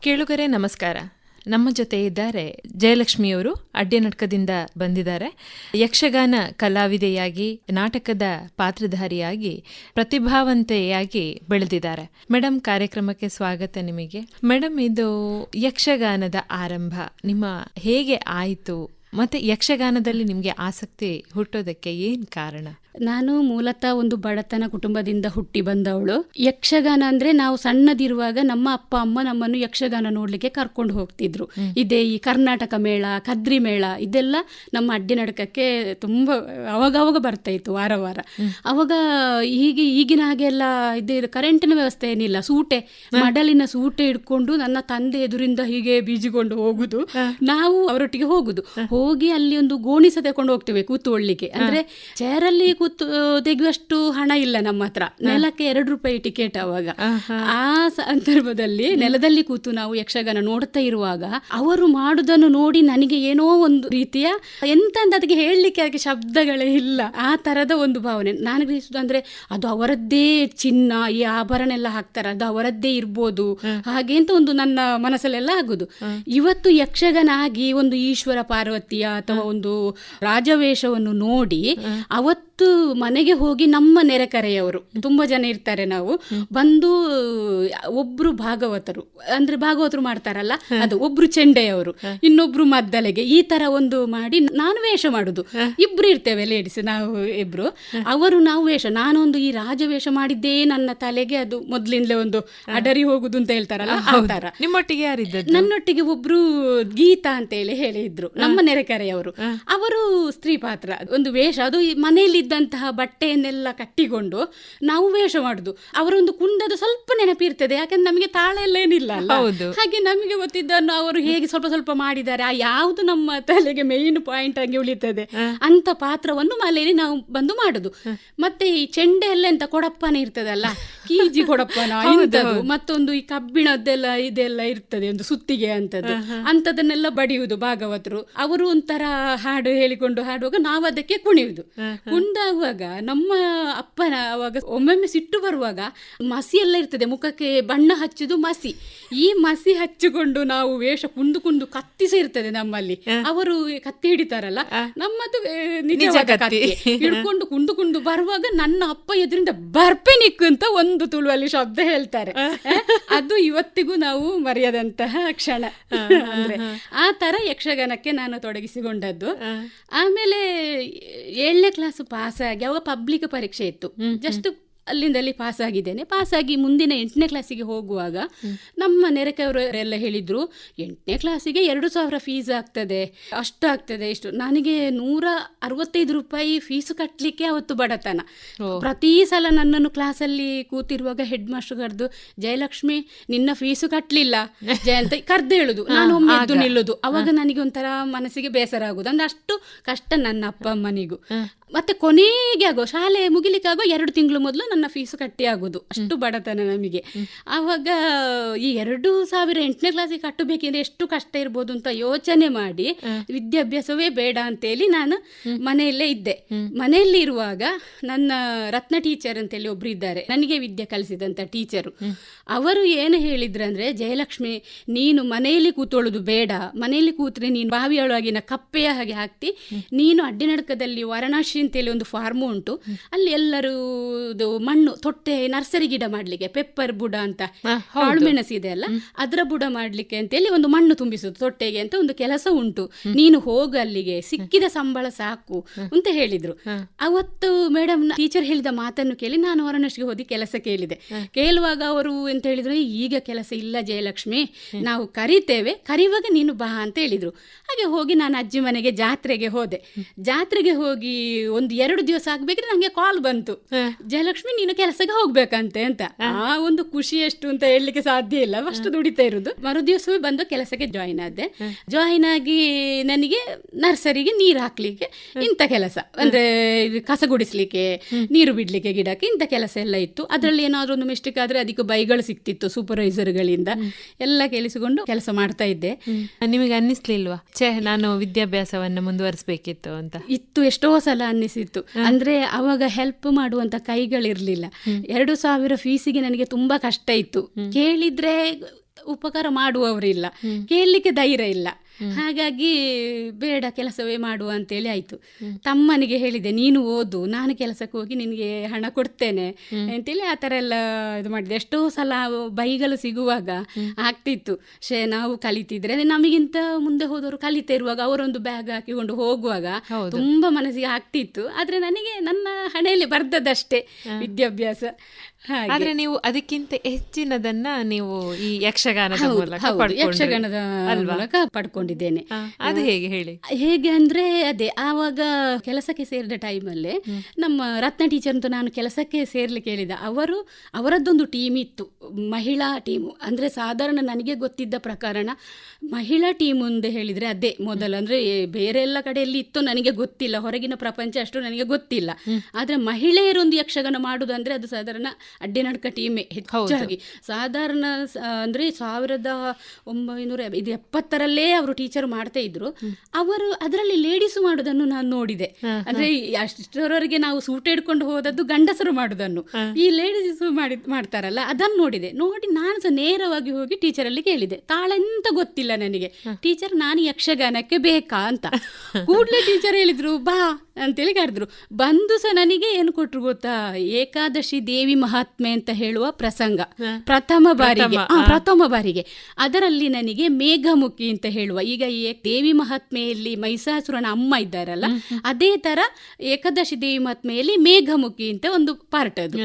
ಕೇಳುಗರೆ, ನಮಸ್ಕಾರ. ನಮ್ಮ ಜೊತೆ ಇದ್ದಾರೆ ಜಯಲಕ್ಷ್ಮಿಯವರು ಅಡ್ಯನಟ್ಕದಿಂದ ಬಂದಿದ್ದಾರೆ. ಯಕ್ಷಗಾನ ಕಲಾವಿದೆಯಾಗಿ, ನಾಟಕದ ಪಾತ್ರಧಾರಿಯಾಗಿ, ಪ್ರತಿಭಾವಂತೆಯಾಗಿ ಬೆಳೆದಿದ್ದಾರೆ. ಮೇಡಮ್ ಕಾರ್ಯಕ್ರಮಕ್ಕೆ ಸ್ವಾಗತ ನಿಮಗೆ. ಮೇಡಮ್ ಇದು ಯಕ್ಷಗಾನದ ಆರಂಭ. ನಿಮ್ಮ ಹೇಗೆ ಆಯಿತು? ಮತ್ತೆ ಯಕ್ಷಗಾನದಲ್ಲಿ ನಿಮಗೆ ಆಸಕ್ತಿ ಹುಟ್ಟೋದಕ್ಕೆ ಏನು ಕಾರಣ? ನಾನು ಮೂಲತಃ ಒಂದು ಬಡತನ ಕುಟುಂಬದಿಂದ ಹುಟ್ಟಿ ಬಂದವಳು. ಯಕ್ಷಗಾನ ಅಂದ್ರೆ ನಾವು ಸಣ್ಣದಿರುವಾಗ ನಮ್ಮ ಅಪ್ಪ ಅಮ್ಮ ನಮ್ಮನ್ನು ಯಕ್ಷಗಾನ ನೋಡ್ಲಿಕ್ಕೆ ಕರ್ಕೊಂಡು ಹೋಗ್ತಿದ್ರು. ಇದೇ ಈ ಕರ್ನಾಟಕ ಮೇಳ ಕದ್ರಿ ಮೇಳ ಇದೆಲ್ಲ ನಮ್ಮ ಅಡ್ಡಿ ನಡಕಕ್ಕೆ ತುಂಬಾ ಅವಾಗವಾಗ ಬರ್ತಾ ಇತ್ತು ವಾರ ವಾರ. ಅವಾಗ ಹೀಗೆ ಈಗಿನ ಹಾಗೆಲ್ಲ ಇದು ಕರೆಂಟಿನ ವ್ಯವಸ್ಥೆ ಏನಿಲ್ಲ. ಸೂಟೆ ಮಡಲಿನ ಸೂಟೆ ಇಟ್ಕೊಂಡು ನನ್ನ ತಂದೆ ಎದುರಿಂದ ಹೀಗೆ ಬೀಜಿಕೊಂಡು ಹೋಗುದು. ನಾವು ಅವರೊಟ್ಟಿಗೆ ಹೋಗುದು. ಹೋಗಿ ಅಲ್ಲಿ ಒಂದು ಗೋಣಿಸ ತಕೊಂಡು ಹೋಗ್ತೇವೆ ಕೂತ್ಕೊಳ್ಳಿಕ್ಕೆ ಅಂದ್ರೆ ಚೇರಲ್ಲಿ ಕೂತು ತೆಗೆಯುವಷ್ಟು ಹಣ ಇಲ್ಲ ನಮ್ಮ ಹತ್ರ. ನೆಲಕ್ಕೆ ಎರಡು ರೂಪಾಯಿ ಟಿಕೆಟ್ ಅವಾಗ ಆ ಸಂದರ್ಭದಲ್ಲಿ ನೆಲದಲ್ಲಿ ಕೂತು ನಾವು ಯಕ್ಷಗಾನ ನೋಡ್ತಾ ಇರುವಾಗ ಅವರು ಮಾಡುದನ್ನು ನೋಡಿ ನನಗೆ ಏನೋ ಒಂದು ರೀತಿಯ ಎಂತ ಅಂತ ಅದಕ್ಕೆ ಹೇಳಲಿಕ್ಕೆ ಅದಕ್ಕೆ ಶಬ್ದಗಳೇ ಇಲ್ಲ. ಆ ತರದ ಒಂದು ಭಾವನೆ. ನಾನು ಗ್ರಹಿಸುದು ಅಂದ್ರೆ ಅದು ಅವರದ್ದೇ ಚಿನ್ನ ಈ ಆಭರಣ ಎಲ್ಲ ಹಾಕ್ತಾರೆ. ಅದು ಅವರದ್ದೇ ಇರ್ಬೋದು. ಹಾಗೆ ಅಂತ ಒಂದು ನನ್ನ ಮನಸ್ಸಲ್ಲೆಲ್ಲ ಆಗುದು. ಇವತ್ತು ಯಕ್ಷಗಾನ ಆಗಿ ಒಂದು ಈಶ್ವರ ಪಾರ್ವತಿಯ ಅಥವಾ ಒಂದು ರಾಜವೇಷವನ್ನು ನೋಡಿ ಅವತ್ತು ಮನೆಗೆ ಹೋಗಿ ನಮ್ಮ ನೆರೆಕರೆಯವರು ತುಂಬಾ ಜನ ಇರ್ತಾರೆ ನಾವು. ಬಂದು ಒಬ್ರು ಭಾಗವತರು ಅಂದ್ರೆ ಭಾಗವತರು ಮಾಡ್ತಾರಲ್ಲ ಅದು ಒಬ್ರು ಚೆಂಡೆಯವರು ಇನ್ನೊಬ್ರು ಮದ್ದಲೆಗೆ ಈ ತರ ಒಂದು ಮಾಡಿ ನಾನು ವೇಷ ಮಾಡುದು. ಇಬ್ರು ಇರ್ತೇವೆ ಲೇಡೀಸ್ ನಾವು ಇಬ್ರು. ಅವರು ನಾವು ವೇಷ ನಾನೊಂದು ಈ ರಾಜ ವೇಷ ಮಾಡಿದ್ದೇ ನನ್ನ ತಲೆಗೆ ಅದು ಮೊದ್ಲಿಂದಲೇ ಒಂದು ಅಡರಿ ಹೋಗುದು ಅಂತ ಹೇಳ್ತಾರಲ್ಲ ಆ ತರ. ನಿಮ್ಮೊಟ್ಟಿಗೆ ಯಾರಿದ್ರು ನನ್ನೊಟ್ಟಿಗೆ ಒಬ್ರು ಗೀತಾ ಅಂತ ಹೇಳಿ ಹೇಳಿದ್ರು ನಮ್ಮ ನೆರೆಕರೆಯವರು ಅವರು ಸ್ತ್ರೀ ಪಾತ್ರ ಒಂದು ವೇಷ ಅದು ಈ ಮನೆಯಲ್ಲಿದ್ದಂತಹ ಬಟ್ಟೆಯನ್ನೆಲ್ಲ ಕಟ್ಟಿಕೊಂಡು ನಾವು ವೇಷ ಮಾಡುದು. ಅವರೊಂದು ಕುಂಡದ ಸ್ವಲ್ಪ ನೆನಪಿರ್ತದೆ ಯಾಕಂದ್ರೆ ನಮಗೆ ತಾಳ ಎಲ್ಲ ಏನಿಲ್ಲ ಅಲ್ಲ. ಹಾಗೆ ನಮಗೆ ಗೊತ್ತಿದ್ದನ್ನು ಅವರು ಹೇಗೆ ಸ್ವಲ್ಪ ಸ್ವಲ್ಪ ಮಾಡಿದ್ದಾರೆ ಆ ಯಾವುದು ನಮ್ಮ ತಲೆಗೆ ಮೇನ್ ಪಾಯಿಂಟ್ ಆಗಿ ಉಳಿತದೆ ಅಂತ ಪಾತ್ರವನ್ನು ಮಲೆಯಲ್ಲಿ ನಾವು ಬಂದು ಮಾಡುದು. ಮತ್ತೆ ಈ ಚೆಂಡೆ ಎಲ್ಲ ಎಂತ ಕೊಡಪ್ಪನ ಇರ್ತದಲ್ಲ? ಕೀಜಿ ಕೊಡಪ್ಪನ ಮತ್ತೊಂದು ಈ ಕಬ್ಬಿಣದ್ದೆಲ್ಲ ಇದೆಲ್ಲ ಇರ್ತದೆ ಒಂದು ಸುತ್ತಿಗೆ ಅಂತದ್ದು ಅಂತದನ್ನೆಲ್ಲ ಬಡಿಯುವುದು ಭಾಗವತರು. ಅವರು ಒಂಥರ ಹಾಡು ಹೇಳಿಕೊಂಡು ಹಾಡುವಾಗ ನಾವು ಅದಕ್ಕೆ ಕುಣಿಯುವುದು ಕುಂದಾಗುವಾಗ ನಮ್ಮ ಅಪ್ಪನ ಅವಾಗ ಒಮ್ಮೊಮ್ಮೆ ಸಿಟ್ಟು ಬರುವಾಗ ಮಸಿ ಎಲ್ಲ ಇರ್ತದೆ ಮುಖಕ್ಕೆ ಬಣ್ಣ ಹಚ್ಚುದು ಮಸಿ. ಈ ಮಸಿ ಹಚ್ಚಿಕೊಂಡು ನಾವು ವೇಷ ಕುಂದು ಕುಂದು ಕತ್ತಿ ಸಹ ಇರ್ತದೆ ನಮ್ಮಲ್ಲಿ. ಅವರು ಕತ್ತಿ ಹಿಡಿತಾರಲ್ಲ ನಮ್ಮದು ನಿಜ ನಿಜವಾದ ಕತ್ತಿ. ಕತ್ತಿ. ಹಿಡ್ಕೊಂಡು ಕುಂದು ಕುಂದು ಬರುವಾಗ ನನ್ನ ಅಪ್ಪ ಎದುರಿಂದ ಬರ್ಪೆ ನಿಕ್ಕು ಅಂತ ಒಂದು ತುಳುವಲ್ಲಿ ಶಬ್ದ ಹೇಳ್ತಾರೆ. ಅದು ಇವತ್ತಿಗೂ ನಾವು ಮರೆಯದಂತಹ ಕ್ಷಣ. ಅಂದ್ರೆ ಆ. ತರ ಯಕ್ಷಗಾನಕ್ಕೆ ನಾನು ತೊಡಗಿಸಿಕೊಂಡದ್ದು. ಆಮೇಲೆ ಏಳನೇ ಕ್ಲಾಸ್ ಪಾಸ್ ಆಗಿ ಅವಾಗ ಪಬ್ಲಿಕ್ ಪರೀಕ್ಷೆ ಇತ್ತು. ಜಸ್ಟ್ ಅಲ್ಲಿಂದಲ್ಲಿ ಪಾಸ್ ಆಗಿದ್ದೇನೆ ಪಾಸ್ ಆಗಿ ಮುಂದಿನ ಎಂಟನೇ ಕ್ಲಾಸಿಗೆ ಹೋಗುವಾಗ ನಮ್ಮ ನೆರೆಕೆಯವರೆಲ್ಲ ಹೇಳಿದ್ರು ಎಂಟನೇ ಕ್ಲಾಸಿಗೆ ಎರಡು ಸಾವಿರ ಫೀಸ್ ಆಗ್ತದೆ. ಅಷ್ಟು ಆಗ್ತದೆ ಇಷ್ಟು. ನನಗೆ ನೂರ ಅರವತ್ತೈದು ರೂಪಾಯಿ ಫೀಸು ಕಟ್ಟಲಿಕ್ಕೆ ಅವತ್ತು ಬಡತನ. ಪ್ರತಿ ಸಲ ನನ್ನನ್ನು ಕ್ಲಾಸಲ್ಲಿ ಕೂತಿರುವಾಗ ಹೆಡ್ ಮಾಸ್ಟರ್ ಕರೆದು ಜಯಲಕ್ಷ್ಮಿ ನಿನ್ನ ಫೀಸು ಕಟ್ಟಲಿಲ್ಲ ಜಯಂತ ಕರೆದು ಹೇಳುದು. ನಾನು ಒಮ್ಮೆ ಎದ್ದು ನಿಲ್ಲುದು. ಅವಾಗ ನನಗೆ ಒಂಥರ ಮನಸ್ಸಿಗೆ ಬೇಸರ ಆಗುದು. ಅಂದ್ರೆ ಅಷ್ಟು ಕಷ್ಟ ನನ್ನ ಅಪ್ಪ ಅಮ್ಮನಿಗೂ. ಮತ್ತೆ ಕೊನೆಗೆ ಆಗೋ ಶಾಲೆ ಮುಗಿಲಿಕ್ಕೆ ಆಗೋ ಎರಡು ತಿಂಗಳು ಮೊದಲು ನನ್ನ ಫೀಸು ಕಟ್ಟಿ ಆಗೋದು. ಅಷ್ಟು ಬಡತನ ನಮಗೆ. ಆವಾಗ ಈ ಎರಡು ಸಾವಿರ ಎಂಟನೇ ಕ್ಲಾಸಿಗೆ ಕಟ್ಟಬೇಕೆಂದ್ರೆ ಎಷ್ಟು ಕಷ್ಟ ಇರ್ಬೋದು ಅಂತ ಯೋಚನೆ ಮಾಡಿ ವಿದ್ಯಾಭ್ಯಾಸವೇ ಬೇಡ ಅಂತೇಳಿ ನಾನು ಮನೆಯಲ್ಲೇ ಇದ್ದೆ. ಮನೆಯಲ್ಲಿ ಇರುವಾಗ ನನ್ನ ರತ್ನ ಟೀಚರ್ ಅಂತೇಳಿ ಒಬ್ರು ಇದ್ದಾರೆ. ನನಗೆ ವಿದ್ಯೆ ಕಲಿಸಿದಂತ ಟೀಚರು ಅವರು ಏನು ಹೇಳಿದ್ರಂದ್ರೆ ಜಯಲಕ್ಷ್ಮಿ ನೀನು ಮನೆಯಲ್ಲಿ ಕೂತೊಳ್ಳೋದು ಬೇಡ. ಮನೆಯಲ್ಲಿ ಕೂತ್ರೆ ನೀನು ಬಾವಿಯೊಳಗಿನ ಕಪ್ಪೆಯ ಹಾಗೆ ಹಾಕ್ತಿ. ನೀನು ಅಡ್ಡಿನಡ್ಕದಲ್ಲಿ ವಾರಣಾಸಿ ಅಂತೇಳಿ ಒಂದು ಫಾರ್ಮು ಉಂಟು. ಅಲ್ಲಿ ಎಲ್ಲರೂ ಮಣ್ಣು ತೊಟ್ಟೆ ನರ್ಸರಿ ಗಿಡ ಮಾಡ್ಲಿಕ್ಕೆ ಪೆಪ್ಪರ್ ಬುಡ ಅಂತ ಹಾಳುಮೆಣಸು ಇದೆ ಅಲ್ಲ? ಅದರ ಬುಡ ಮಾಡ್ಲಿಕ್ಕೆ ಅಂತೇಳಿ ಒಂದು ಮಣ್ಣು ತುಂಬಿಸುದು ತೊಟ್ಟೆಗೆ ಅಂತ ಒಂದು ಕೆಲಸ ಉಂಟು. ನೀನು ಹೋಗು ಅಲ್ಲಿಗೆ ಸಿಕ್ಕಿದ ಸಂಬಳ ಸಾಕು ಅಂತ ಹೇಳಿದ್ರು. ಅವತ್ತು ಮೇಡಮ್ ಟೀಚರ್ ಹೇಳಿದ ಮಾತನ್ನು ಕೇಳಿ ನಾನು ಹೊರನಷ್ಟಿಗೆ ಹೋಗಿ ಕೆಲಸ ಕೇಳಿದೆ. ಕೇಳುವಾಗ ಅವರು ಅಂತ ಹೇಳಿದ್ರು ಈಗ ಕೆಲಸ ಇಲ್ಲ ಜಯಲಕ್ಷ್ಮಿ ನಾವು ಕರಿತೇವೆ ಕರೆಯುವಾಗ ನೀನು ಬಾ ಅಂತ ಹೇಳಿದ್ರು. ಹಾಗೆ ಹೋಗಿ ನಾನು ಅಜ್ಜಿ ಮನೆಗೆ ಜಾತ್ರೆಗೆ ಹೋದೆ. ಜಾತ್ರೆಗೆ ಹೋಗಿ ಒಂದು ಎರಡು ದಿವಸ ಆಗ್ಬೇಕ್ರೆ ನಂಗೆ ಕಾಲ್ ಬಂತು. ಜಯಲಕ್ಷ್ಮಿ ನೀನು ಕೆಲಸಕ್ಕೆ ಹೋಗ್ಬೇಕಂತೆ ಅಂತ. ಆ ಒಂದು ಖುಷಿ ಎಷ್ಟು ಅಂತ ಹೇಳಲಿಕ್ಕೆ ಸಾಧ್ಯ ಇಲ್ಲ. ಅಷ್ಟು ದುಡಿತಾ ಇರುದು. ಮರು ದಿವಸವೇ ಬಂದು ಕೆಲಸಕ್ಕೆ ಜಾಯಿನ್ ಆದೆ. ಜಾಯಿನ್ ಆಗಿ ನನಗೆ ನರ್ಸರಿಗೆ ನೀರು ಹಾಕ್ಲಿಕ್ಕೆ ಇಂಥ ಕೆಲಸ. ಅಂದ್ರೆ ಕಸ ಗುಡಿಸ್ಲಿಕ್ಕೆ ನೀರು ಬಿಡ್ಲಿಕ್ಕೆ ಗಿಡಕ್ಕೆ ಇಂಥ ಕೆಲಸ ಎಲ್ಲ ಇತ್ತು. ಅದರಲ್ಲಿ ಏನಾದ್ರು ಒಂದು ಮಿಸ್ಟೇಕ್ ಆದ್ರೆ ಅದಕ್ಕೆ ಬೈಗಳು ಸಿಕ್ತಿತ್ತು ಸೂಪರ್ವೈಸರ್ಗಳಿಂದ ಎಲ್ಲ ಕೇಳಿಸಿಕೊಂಡು ಕೆಲಸ ಮಾಡ್ತಾ ಇದ್ದೆ. ನಿಮಗೆ ಅನ್ನಿಸ್ಲಿಲ್ವಾ? ಛೇ ನಾನು ವಿದ್ಯಾಭ್ಯಾಸವನ್ನು ಮುಂದುವರಿಸಬೇಕಿತ್ತು ಅಂತ. ಇತ್ತು ಎಷ್ಟೋ ಸಲ ಅನ್ನಿಸಿತ್ತು ಅಂದ್ರೆ ಅವಾಗ ಹೆಲ್ಪ್ ಮಾಡುವಂತ ಕೈಗಳಿರ್ಲಿಲ್ಲ. ಎರಡು ಸಾವಿರ ಫೀಸಿಗೆ ನನಗೆ ತುಂಬಾ ಕಷ್ಟ ಇತ್ತು. ಕೇಳಿದ್ರೆ ಉಪಕಾರ ಮಾಡುವವರಿಲ್ಲ. ಕೇಳಲಿಕ್ಕೆ ಧೈರ್ಯ ಇಲ್ಲ. ಹಾಗಾಗಿ ಬೇಡ ಕೆಲಸವೇ ಮಾಡುವ ಅಂತೇಳಿ ಆಯ್ತು. ತಮ್ಮನಿಗೆ ಹೇಳಿದೆ ನೀನು ಓದು ನಾನು ಕೆಲಸಕ್ಕೆ ಹೋಗಿ ನಿನಗೆ ಹಣ ಕೊಡ್ತೇನೆ ಅಂತೇಳಿ ಆ ಥರ ಎಲ್ಲ ಇದು ಮಾಡಿದೆ. ಎಷ್ಟೋ ಸಲ ಬೈಗಲು ಸಿಗುವಾಗ ಆಗ್ತಿತ್ತು. ಶೇ ನಾವು ಕಲಿತಿದ್ರೆ ಅಂದ್ರೆ ನಮಗಿಂತ ಮುಂದೆ ಹೋದವರು ಕಲಿತಾ ಇರುವಾಗ ಅವರೊಂದು ಬ್ಯಾಗ್ ಹಾಕಿಕೊಂಡು ಹೋಗುವಾಗ ತುಂಬಾ ಮನಸ್ಸಿಗೆ ಆಗ್ತಿತ್ತು. ಆದ್ರೆ ನನಗೆ ನನ್ನ ಹಣೆಯಲ್ಲಿ ಬರ್ದದಷ್ಟೇ ವಿದ್ಯಾಭ್ಯಾಸ. ಆದ್ರೆ ನೀವು ಅದಕ್ಕಿಂತ ಹೆಚ್ಚಿನದನ್ನ ನೀವು ಈ ಯಕ್ಷಗಾನದ ಮೂಲಕ ಯಕ್ಷಗಾನದ ಮೂಲಕ ಪಡ್ಕೊಂಡಿದ್ದೇನೆ. ಅದು ಹೇಗೆ ಹೇಳಿ? ಹೇಗೆ ಅಂದ್ರೆ ಅದೇ ಆವಾಗ ಕೆಲಸಕ್ಕೆ ಸೇರಿದ ಟೈಮಲ್ಲಿ ನಮ್ಮ ರತ್ನ ಟೀಚರ್ ಅಂತ ನಾನು ಕೆಲಸಕ್ಕೆ ಸೇರ್ಲಿಕ್ಕೆ ಹೇಳಿದ. ಅವರು ಅವರದ್ದೊಂದು ಟೀಮ್ ಇತ್ತು. ಮಹಿಳಾ ಟೀಮ್ ಅಂದ್ರೆ ಸಾಧಾರಣ ನನಗೆ ಗೊತ್ತಿದ್ದ ಪ್ರಕಾರಣ ಮಹಿಳಾ ಟೀಮ್ ಅಂತ ಹೇಳಿದ್ರೆ ಅದೇ ಮೊದಲು. ಅಂದ್ರೆ ಬೇರೆ ಎಲ್ಲ ಕಡೆಯಲ್ಲಿ ಇತ್ತು ನನಗೆ ಗೊತ್ತಿಲ್ಲ. ಹೊರಗಿನ ಪ್ರಪಂಚ ಅಷ್ಟು ನನಗೆ ಗೊತ್ತಿಲ್ಲ. ಆದ್ರೆ ಮಹಿಳೆಯರೊಂದು ಯಕ್ಷಗಾನ ಮಾಡುದಂದ್ರೆ ಅದು ಸಾಧಾರಣ ಅಡ್ಡಿನಡ್ಕ ಟೀಮೆ ಹೆಚ್ಚಾಗಿ. ಸಾಧಾರಣ ಅಂದ್ರೆ ಸಾವಿರದ ಒಂಬೈನೂರ ಇದು ಎಪ್ಪತ್ತರಲ್ಲೇ ಅವರು ಟೀಚರ್ ಮಾಡ್ತಾ ಇದ್ರು. ಅವರು ಅದರಲ್ಲಿ ಲೇಡೀಸು ಮಾಡುದನ್ನು ನಾನು ನೋಡಿದೆ. ಅಂದ್ರೆ ಅಷ್ಟರವರೆಗೆ ನಾವು ಸೂಟ್ ಹಿಡ್ಕೊಂಡು ಹೋದದ್ದು ಗಂಡಸರು ಮಾಡುದನ್ನು. ಈ ಲೇಡೀಸ್ ಮಾಡಿ ಮಾಡ್ತಾರಲ್ಲ ಅದನ್ನು ನೋಡಿದೆ. ನೋಡಿ ನಾನು ಸಹ ನೇರವಾಗಿ ಹೋಗಿ ಟೀಚರ್ ಅಲ್ಲಿ ಕೇಳಿದೆ. ತಾಳೆಂತ ಗೊತ್ತಿಲ್ಲ ನನಗೆ. ಟೀಚರ್ ನಾನು ಯಕ್ಷಗಾನಕ್ಕೆ ಬೇಕಾ? ಅಂತ. ಕೂಡ್ಲೆ ಟೀಚರ್ ಹೇಳಿದ್ರು ಬಾ ಅಂತೇಳಿ ಕರೆದ್ರು. ಬಂದು ಸಹ ನನಗೆ ಏನು ಕೊಟ್ರು ಗೊತ್ತಾ? ಏಕಾದಶಿ ದೇವಿ ಮಹಾತ್ಮೆ ಅಂತ ಹೇಳುವ ಪ್ರಸಂಗ. ಪ್ರಥಮ ಬಾರಿಗೆ. ಪ್ರಥಮ ಬಾರಿಗೆ. ಅದರಲ್ಲಿ ನನಗೆ ಮೇಘಮುಖಿ ಅಂತ ಹೇಳುವ. ಈಗ ಈ ದೇವಿ ಮಹಾತ್ಮೆಯಲ್ಲಿ ಮೈಸಾಸುರನ ಅಮ್ಮ ಇದ್ದಾರಲ್ಲ ಅದೇ ತರ ಏಕಾದಶಿ ದೇವಿ ಮಹಾತ್ಮೆಯಲ್ಲಿ ಮೇಘಮುಖಿ ಅಂತ ಒಂದು ಪಾರ್ಟ್ ಅದು.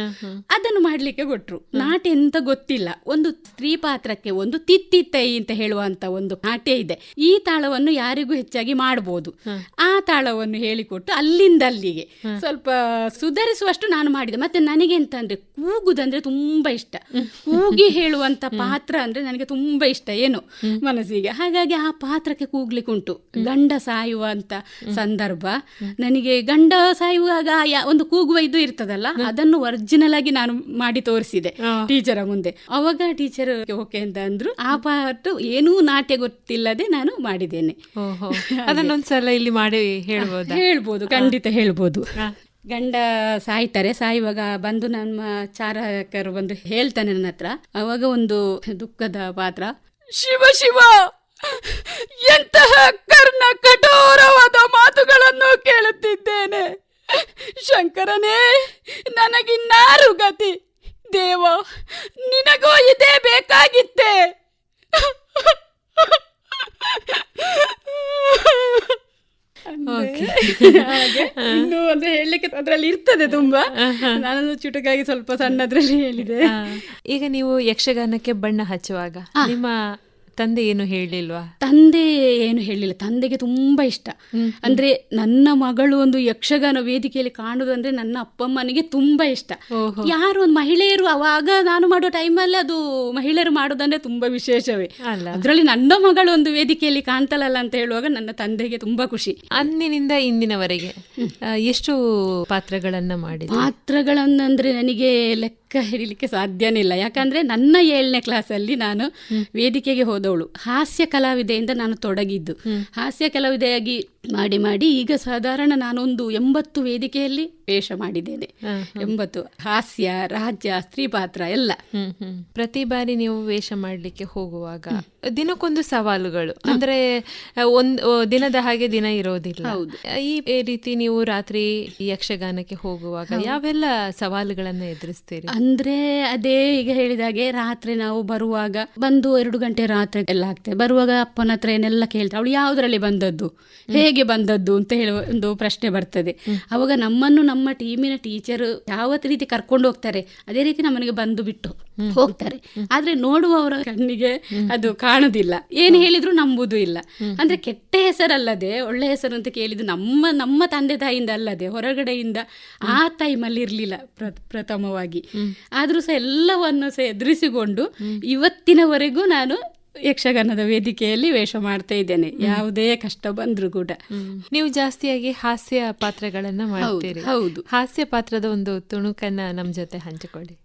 ಅದನ್ನು ಮಾಡ್ಲಿಕ್ಕೆ ಕೊಟ್ರು. ನಾಟ್ಯ ಎಂತ ಗೊತ್ತಿಲ್ಲ. ಒಂದು ಸ್ತ್ರೀ ಪಾತ್ರಕ್ಕೆ ಒಂದು ತಿತ್ತಿತ್ತೈ ಅಂತ ಹೇಳುವಂತ ಒಂದು ನಾಟ್ಯ ಇದೆ. ಈ ತಾಳವನ್ನು ಯಾರಿಗೂ ಹೆಚ್ಚಾಗಿ ಮಾಡಬಹುದು ಆ ತಾಳವನ್ನು ಹೇಳಿಕೊಟ್ಟು ಅಲ್ಲಿಂದ ಅಲ್ಲಿಗೆ ಸ್ವಲ್ಪ ಸುಧಾರಿಸುವಷ್ಟು ನಾನು ಮಾಡಿದೆ. ಮತ್ತೆ ನನಗೆ ಎಂತ ಅಂದ್ರೆ ಕೂಗುದಂದ್ರೆ ತುಂಬಾ ಇಷ್ಟ. ಕೂಗಿ ಹೇಳುವಂತ ಪಾತ್ರ ಅಂದ್ರೆ ನನಗೆ ತುಂಬಾ ಇಷ್ಟ. ಏನು? ಮನಸ್ಸಿಗೆ. ಹಾಗಾಗಿ ಆ ಪಾತ್ರಕ್ಕೆ ಕೂಗ್ಲಿಕ್ಕೆ ಉಂಟು. ಗಂಡ ಸಾಯುವಂತ ಸಂದರ್ಭ. ನನಗೆ ಗಂಡ ಸಾಯುವಾಗ ಒಂದು ಕೂಗುವ ಇದು ಇರ್ತದಲ್ಲ ಅದನ್ನು ಒರಿಜಿನಲ್ ಆಗಿ ನಾನು ಮಾಡಿ ತೋರಿಸಿದೆ ಟೀಚರ ಮುಂದೆ. ಅವಾಗ ಟೀಚರ್ ಓಕೆ ಅಂತ ಅಂದ್ರು. ಆ ಪಾತ್ರ ಏನೂ ನಾಟ್ಯ ಗೊತ್ತಿಲ್ಲದೆ ನಾನು ಮಾಡಿದ್ದೇನೆ. ಅದನ್ನೊಂದ್ಸಲ ಇಲ್ಲಿ ಮಾಡಿ ಹೇಳ್ಬೋದು? ಹೇಳ್ಬೋದು ಖಂಡಿತ ಹೇಳ್ಬೋದು. ಗಂಡ ಸಾಯ್ತಾರೆ, ಸಾಯುವಾಗ ಬಂದು ನಮ್ಮ ಚಾರಕರು ಬಂದು ಹೇಳ್ತಾನೆ ನನ್ನ ಹತ್ರ. ಅವಾಗ ಒಂದು ದುಃಖದ ಪಾತ್ರ. ಶಿವ ಶಿವ! ಎಂತಹ ಕರ್ಣ ಕಠೋರವಾದ ಮಾತುಗಳನ್ನು ಕೇಳುತ್ತಿದ್ದೇನೆ. ಶಂಕರನೇ, ನನಗಿನ್ನಾರು ಗತಿ. ದೇವ, ನಿನಗೂ ಇದೇ ಬೇಕಾಗಿತ್ತೆ. ಹಾಗೆ ಇನ್ನು ಅಂದ್ರೆ ಹೇಳಲಿಕ್ಕೆ ಅದ್ರಲ್ಲಿ ಇರ್ತದೆ ತುಂಬಾ. ನಾನು ಚುಟುಕಾಗಿ ಸ್ವಲ್ಪ ಸಣ್ಣದ್ರಲ್ಲಿ ಹೇಳಿದೆ. ಈಗ ನೀವು ಯಕ್ಷಗಾನಕ್ಕೆ ಬಣ್ಣ ಹಚ್ಚುವಾಗ ನಿಮ್ಮ ತಂದೆ ಏನು ಹೇಳಿಲ್ವಾ? ತಂದೆ ಏನು ಹೇಳಿಲ್ಲ. ತಂದೆಗೆ ತುಂಬಾ ಇಷ್ಟ. ಅಂದ್ರೆ ನನ್ನ ಮಗಳು ಒಂದು ಯಕ್ಷಗಾನ ವೇದಿಕೆಯಲ್ಲಿ ಕಾಣುದು ಅಂದ್ರೆ ನನ್ನ ಅಪ್ಪಮ್ಮನಿಗೆ ತುಂಬಾ ಇಷ್ಟ. ಯಾರು ಒಂದು ಮಹಿಳೆಯರು ಅವಾಗ ನಾನು ಮಾಡೋ ಟೈಮಲ್ಲಿ ಅದು ಮಹಿಳೆಯರು ಮಾಡೋದಂದ್ರೆ ತುಂಬಾ ವಿಶೇಷವೇ. ಅಲ್ಲ. ಅದರಲ್ಲಿ ನನ್ನ ಮಗಳು ಒಂದು ವೇದಿಕೆಯಲ್ಲಿ ಕಾಣ್ತಲಲ್ಲ ಅಂತ ಹೇಳುವಾಗ ನನ್ನ ತಂದೆಗೆ ತುಂಬಾ ಖುಷಿ. ಅಂದಿನಿಂದ ಇಂದಿನವರೆಗೆ ಎಷ್ಟು ಪಾತ್ರಗಳನ್ನ ಮಾಡಿ ಪಾತ್ರಗಳನ್ನಂದ್ರೆ ನನಗೆ ಲೆಕ್ಕ ಹಿಡಿಲಿಕ್ಕೆ ಸಾಧ್ಯನೇ ಇಲ್ಲ ಯಾಕಂದ್ರೆ ನನ್ನ ಏಳನೇ ಕ್ಲಾಸಲ್ಲಿ ನಾನು ವೇದಿಕೆಗೆ ಹೋದವಳು. ಹಾಸ್ಯ ಕಲಾವಿದೆಯಿಂದ ನಾನು ತೊಡಗಿದ್ದು. ಹಾಸ್ಯ ಕಲಾವಿದೆಯಾಗಿ ಮಾಡಿ ಮಾಡಿ ಈಗ ಸಾಧಾರಣ ನಾನೊಂದು ಎಂಬತ್ತು ವೇದಿಕೆಯಲ್ಲಿ ವೇಷ ಮಾಡಿದ್ದೇನೆ. ಎಂಬತ್ತು ಹಾಸ್ಯ ರಾಜ್ಯ ಸ್ತ್ರೀ ಪಾತ್ರ ಎಲ್ಲ. ಪ್ರತಿ ಬಾರಿ ನೀವು ವೇಷ ಮಾಡ್ಲಿಕ್ಕೆ ಹೋಗುವಾಗ ದಿನಕ್ಕೊಂದು ಸವಾಲುಗಳು. ಅಂದ್ರೆ ಒಂದು ದಿನದ ಹಾಗೆ ದಿನ ಇರೋದಿಲ್ಲ. ಹೌದು. ಈ ಈ ರೀತಿ ನೀವು ರಾತ್ರಿ ಯಕ್ಷಗಾನಕ್ಕೆ ಹೋಗುವಾಗ ಯಾವೆಲ್ಲ ಸವಾಲುಗಳನ್ನ ಎದುರಿಸ್ತೀರಿ? ಅಂದ್ರೆ ಅದೇ ಈಗ ಹೇಳಿದಾಗೆ ರಾತ್ರಿ ನಾವು ಬರುವಾಗ ಬಂದು ಎರಡು ಗಂಟೆ ರಾತ್ರಿ ಎಲ್ಲ ಆಗ್ತದೆ. ಬರುವಾಗ ಅಪ್ಪನ ಹತ್ರ ಏನೆಲ್ಲ ಕೇಳ್ತಾರೆ. ಅವಳು ಯಾವ್ದ್ರಲ್ಲಿ ಬಂದದ್ದು? ಹೇಗೆ ಬಂದದ್ದು ಅಂತ ಹೇಳುವ ಒಂದು ಪ್ರಶ್ನೆ ಬರ್ತದೆ. ಅವಾಗ ನಮ್ಮನ್ನು ನಮ್ಮ ಟೀಮಿನ ಟೀಚರ್ ಯಾವ ರೀತಿ ಕರ್ಕೊಂಡು ಹೋಗ್ತಾರೆ, ಅದೇ ರೀತಿ ನಮ್ಮನಿಗೆ ಬಂದು ಬಿಟ್ಟು ಹೋಗ್ತಾರೆ. ಆದ್ರೆ ನೋಡುವವರ ಕಣ್ಣಿಗೆ ಅದು ಕಾಣುದಿಲ್ಲ. ಏನು ಹೇಳಿದ್ರು ನಂಬುದು ಇಲ್ಲ. ಅಂದ್ರೆ ಕೆಟ್ಟ ಹೆಸರಲ್ಲದೆ, ಒಳ್ಳೆ ಹೆಸರು ಅಂತ ಕೇಳಿದ್ದು ನಮ್ಮ ನಮ್ಮ ತಂದೆ ತಾಯಿಯಿಂದ ಅಲ್ಲದೆ, ಹೊರಗಡೆಯಿಂದ ಆ ಟೈಮಲ್ಲಿ ಇರಲಿಲ್ಲ ಪ್ರಥಮವಾಗಿ. ಆದ್ರೂ ಸಹ ಎಲ್ಲವನ್ನು ಸಹ ಎದುರಿಸಿಕೊಂಡು ಇವತ್ತಿನವರೆಗೂ ನಾನು ಯಕ್ಷಗಾನದ ವೇದಿಕೆಯಲ್ಲಿ ವೇಷ ಮಾಡ್ತಾ ಇದ್ದೇನೆ. ಯಾವುದೇ ಕಷ್ಟ ಬಂದ್ರು ಕೂಡ. ನೀವು ಜಾಸ್ತಿಯಾಗಿ ಹಾಸ್ಯ ಪಾತ್ರಗಳನ್ನ ಮಾಡ್ತೀರಿ. ಹೌದು. ಹಾಸ್ಯ ಪಾತ್ರದ ಒಂದು ತುಣುಕನ್ನ ನಮ್ ಜೊತೆ ಹಂಚಿಕೊಳ್ಳಿ.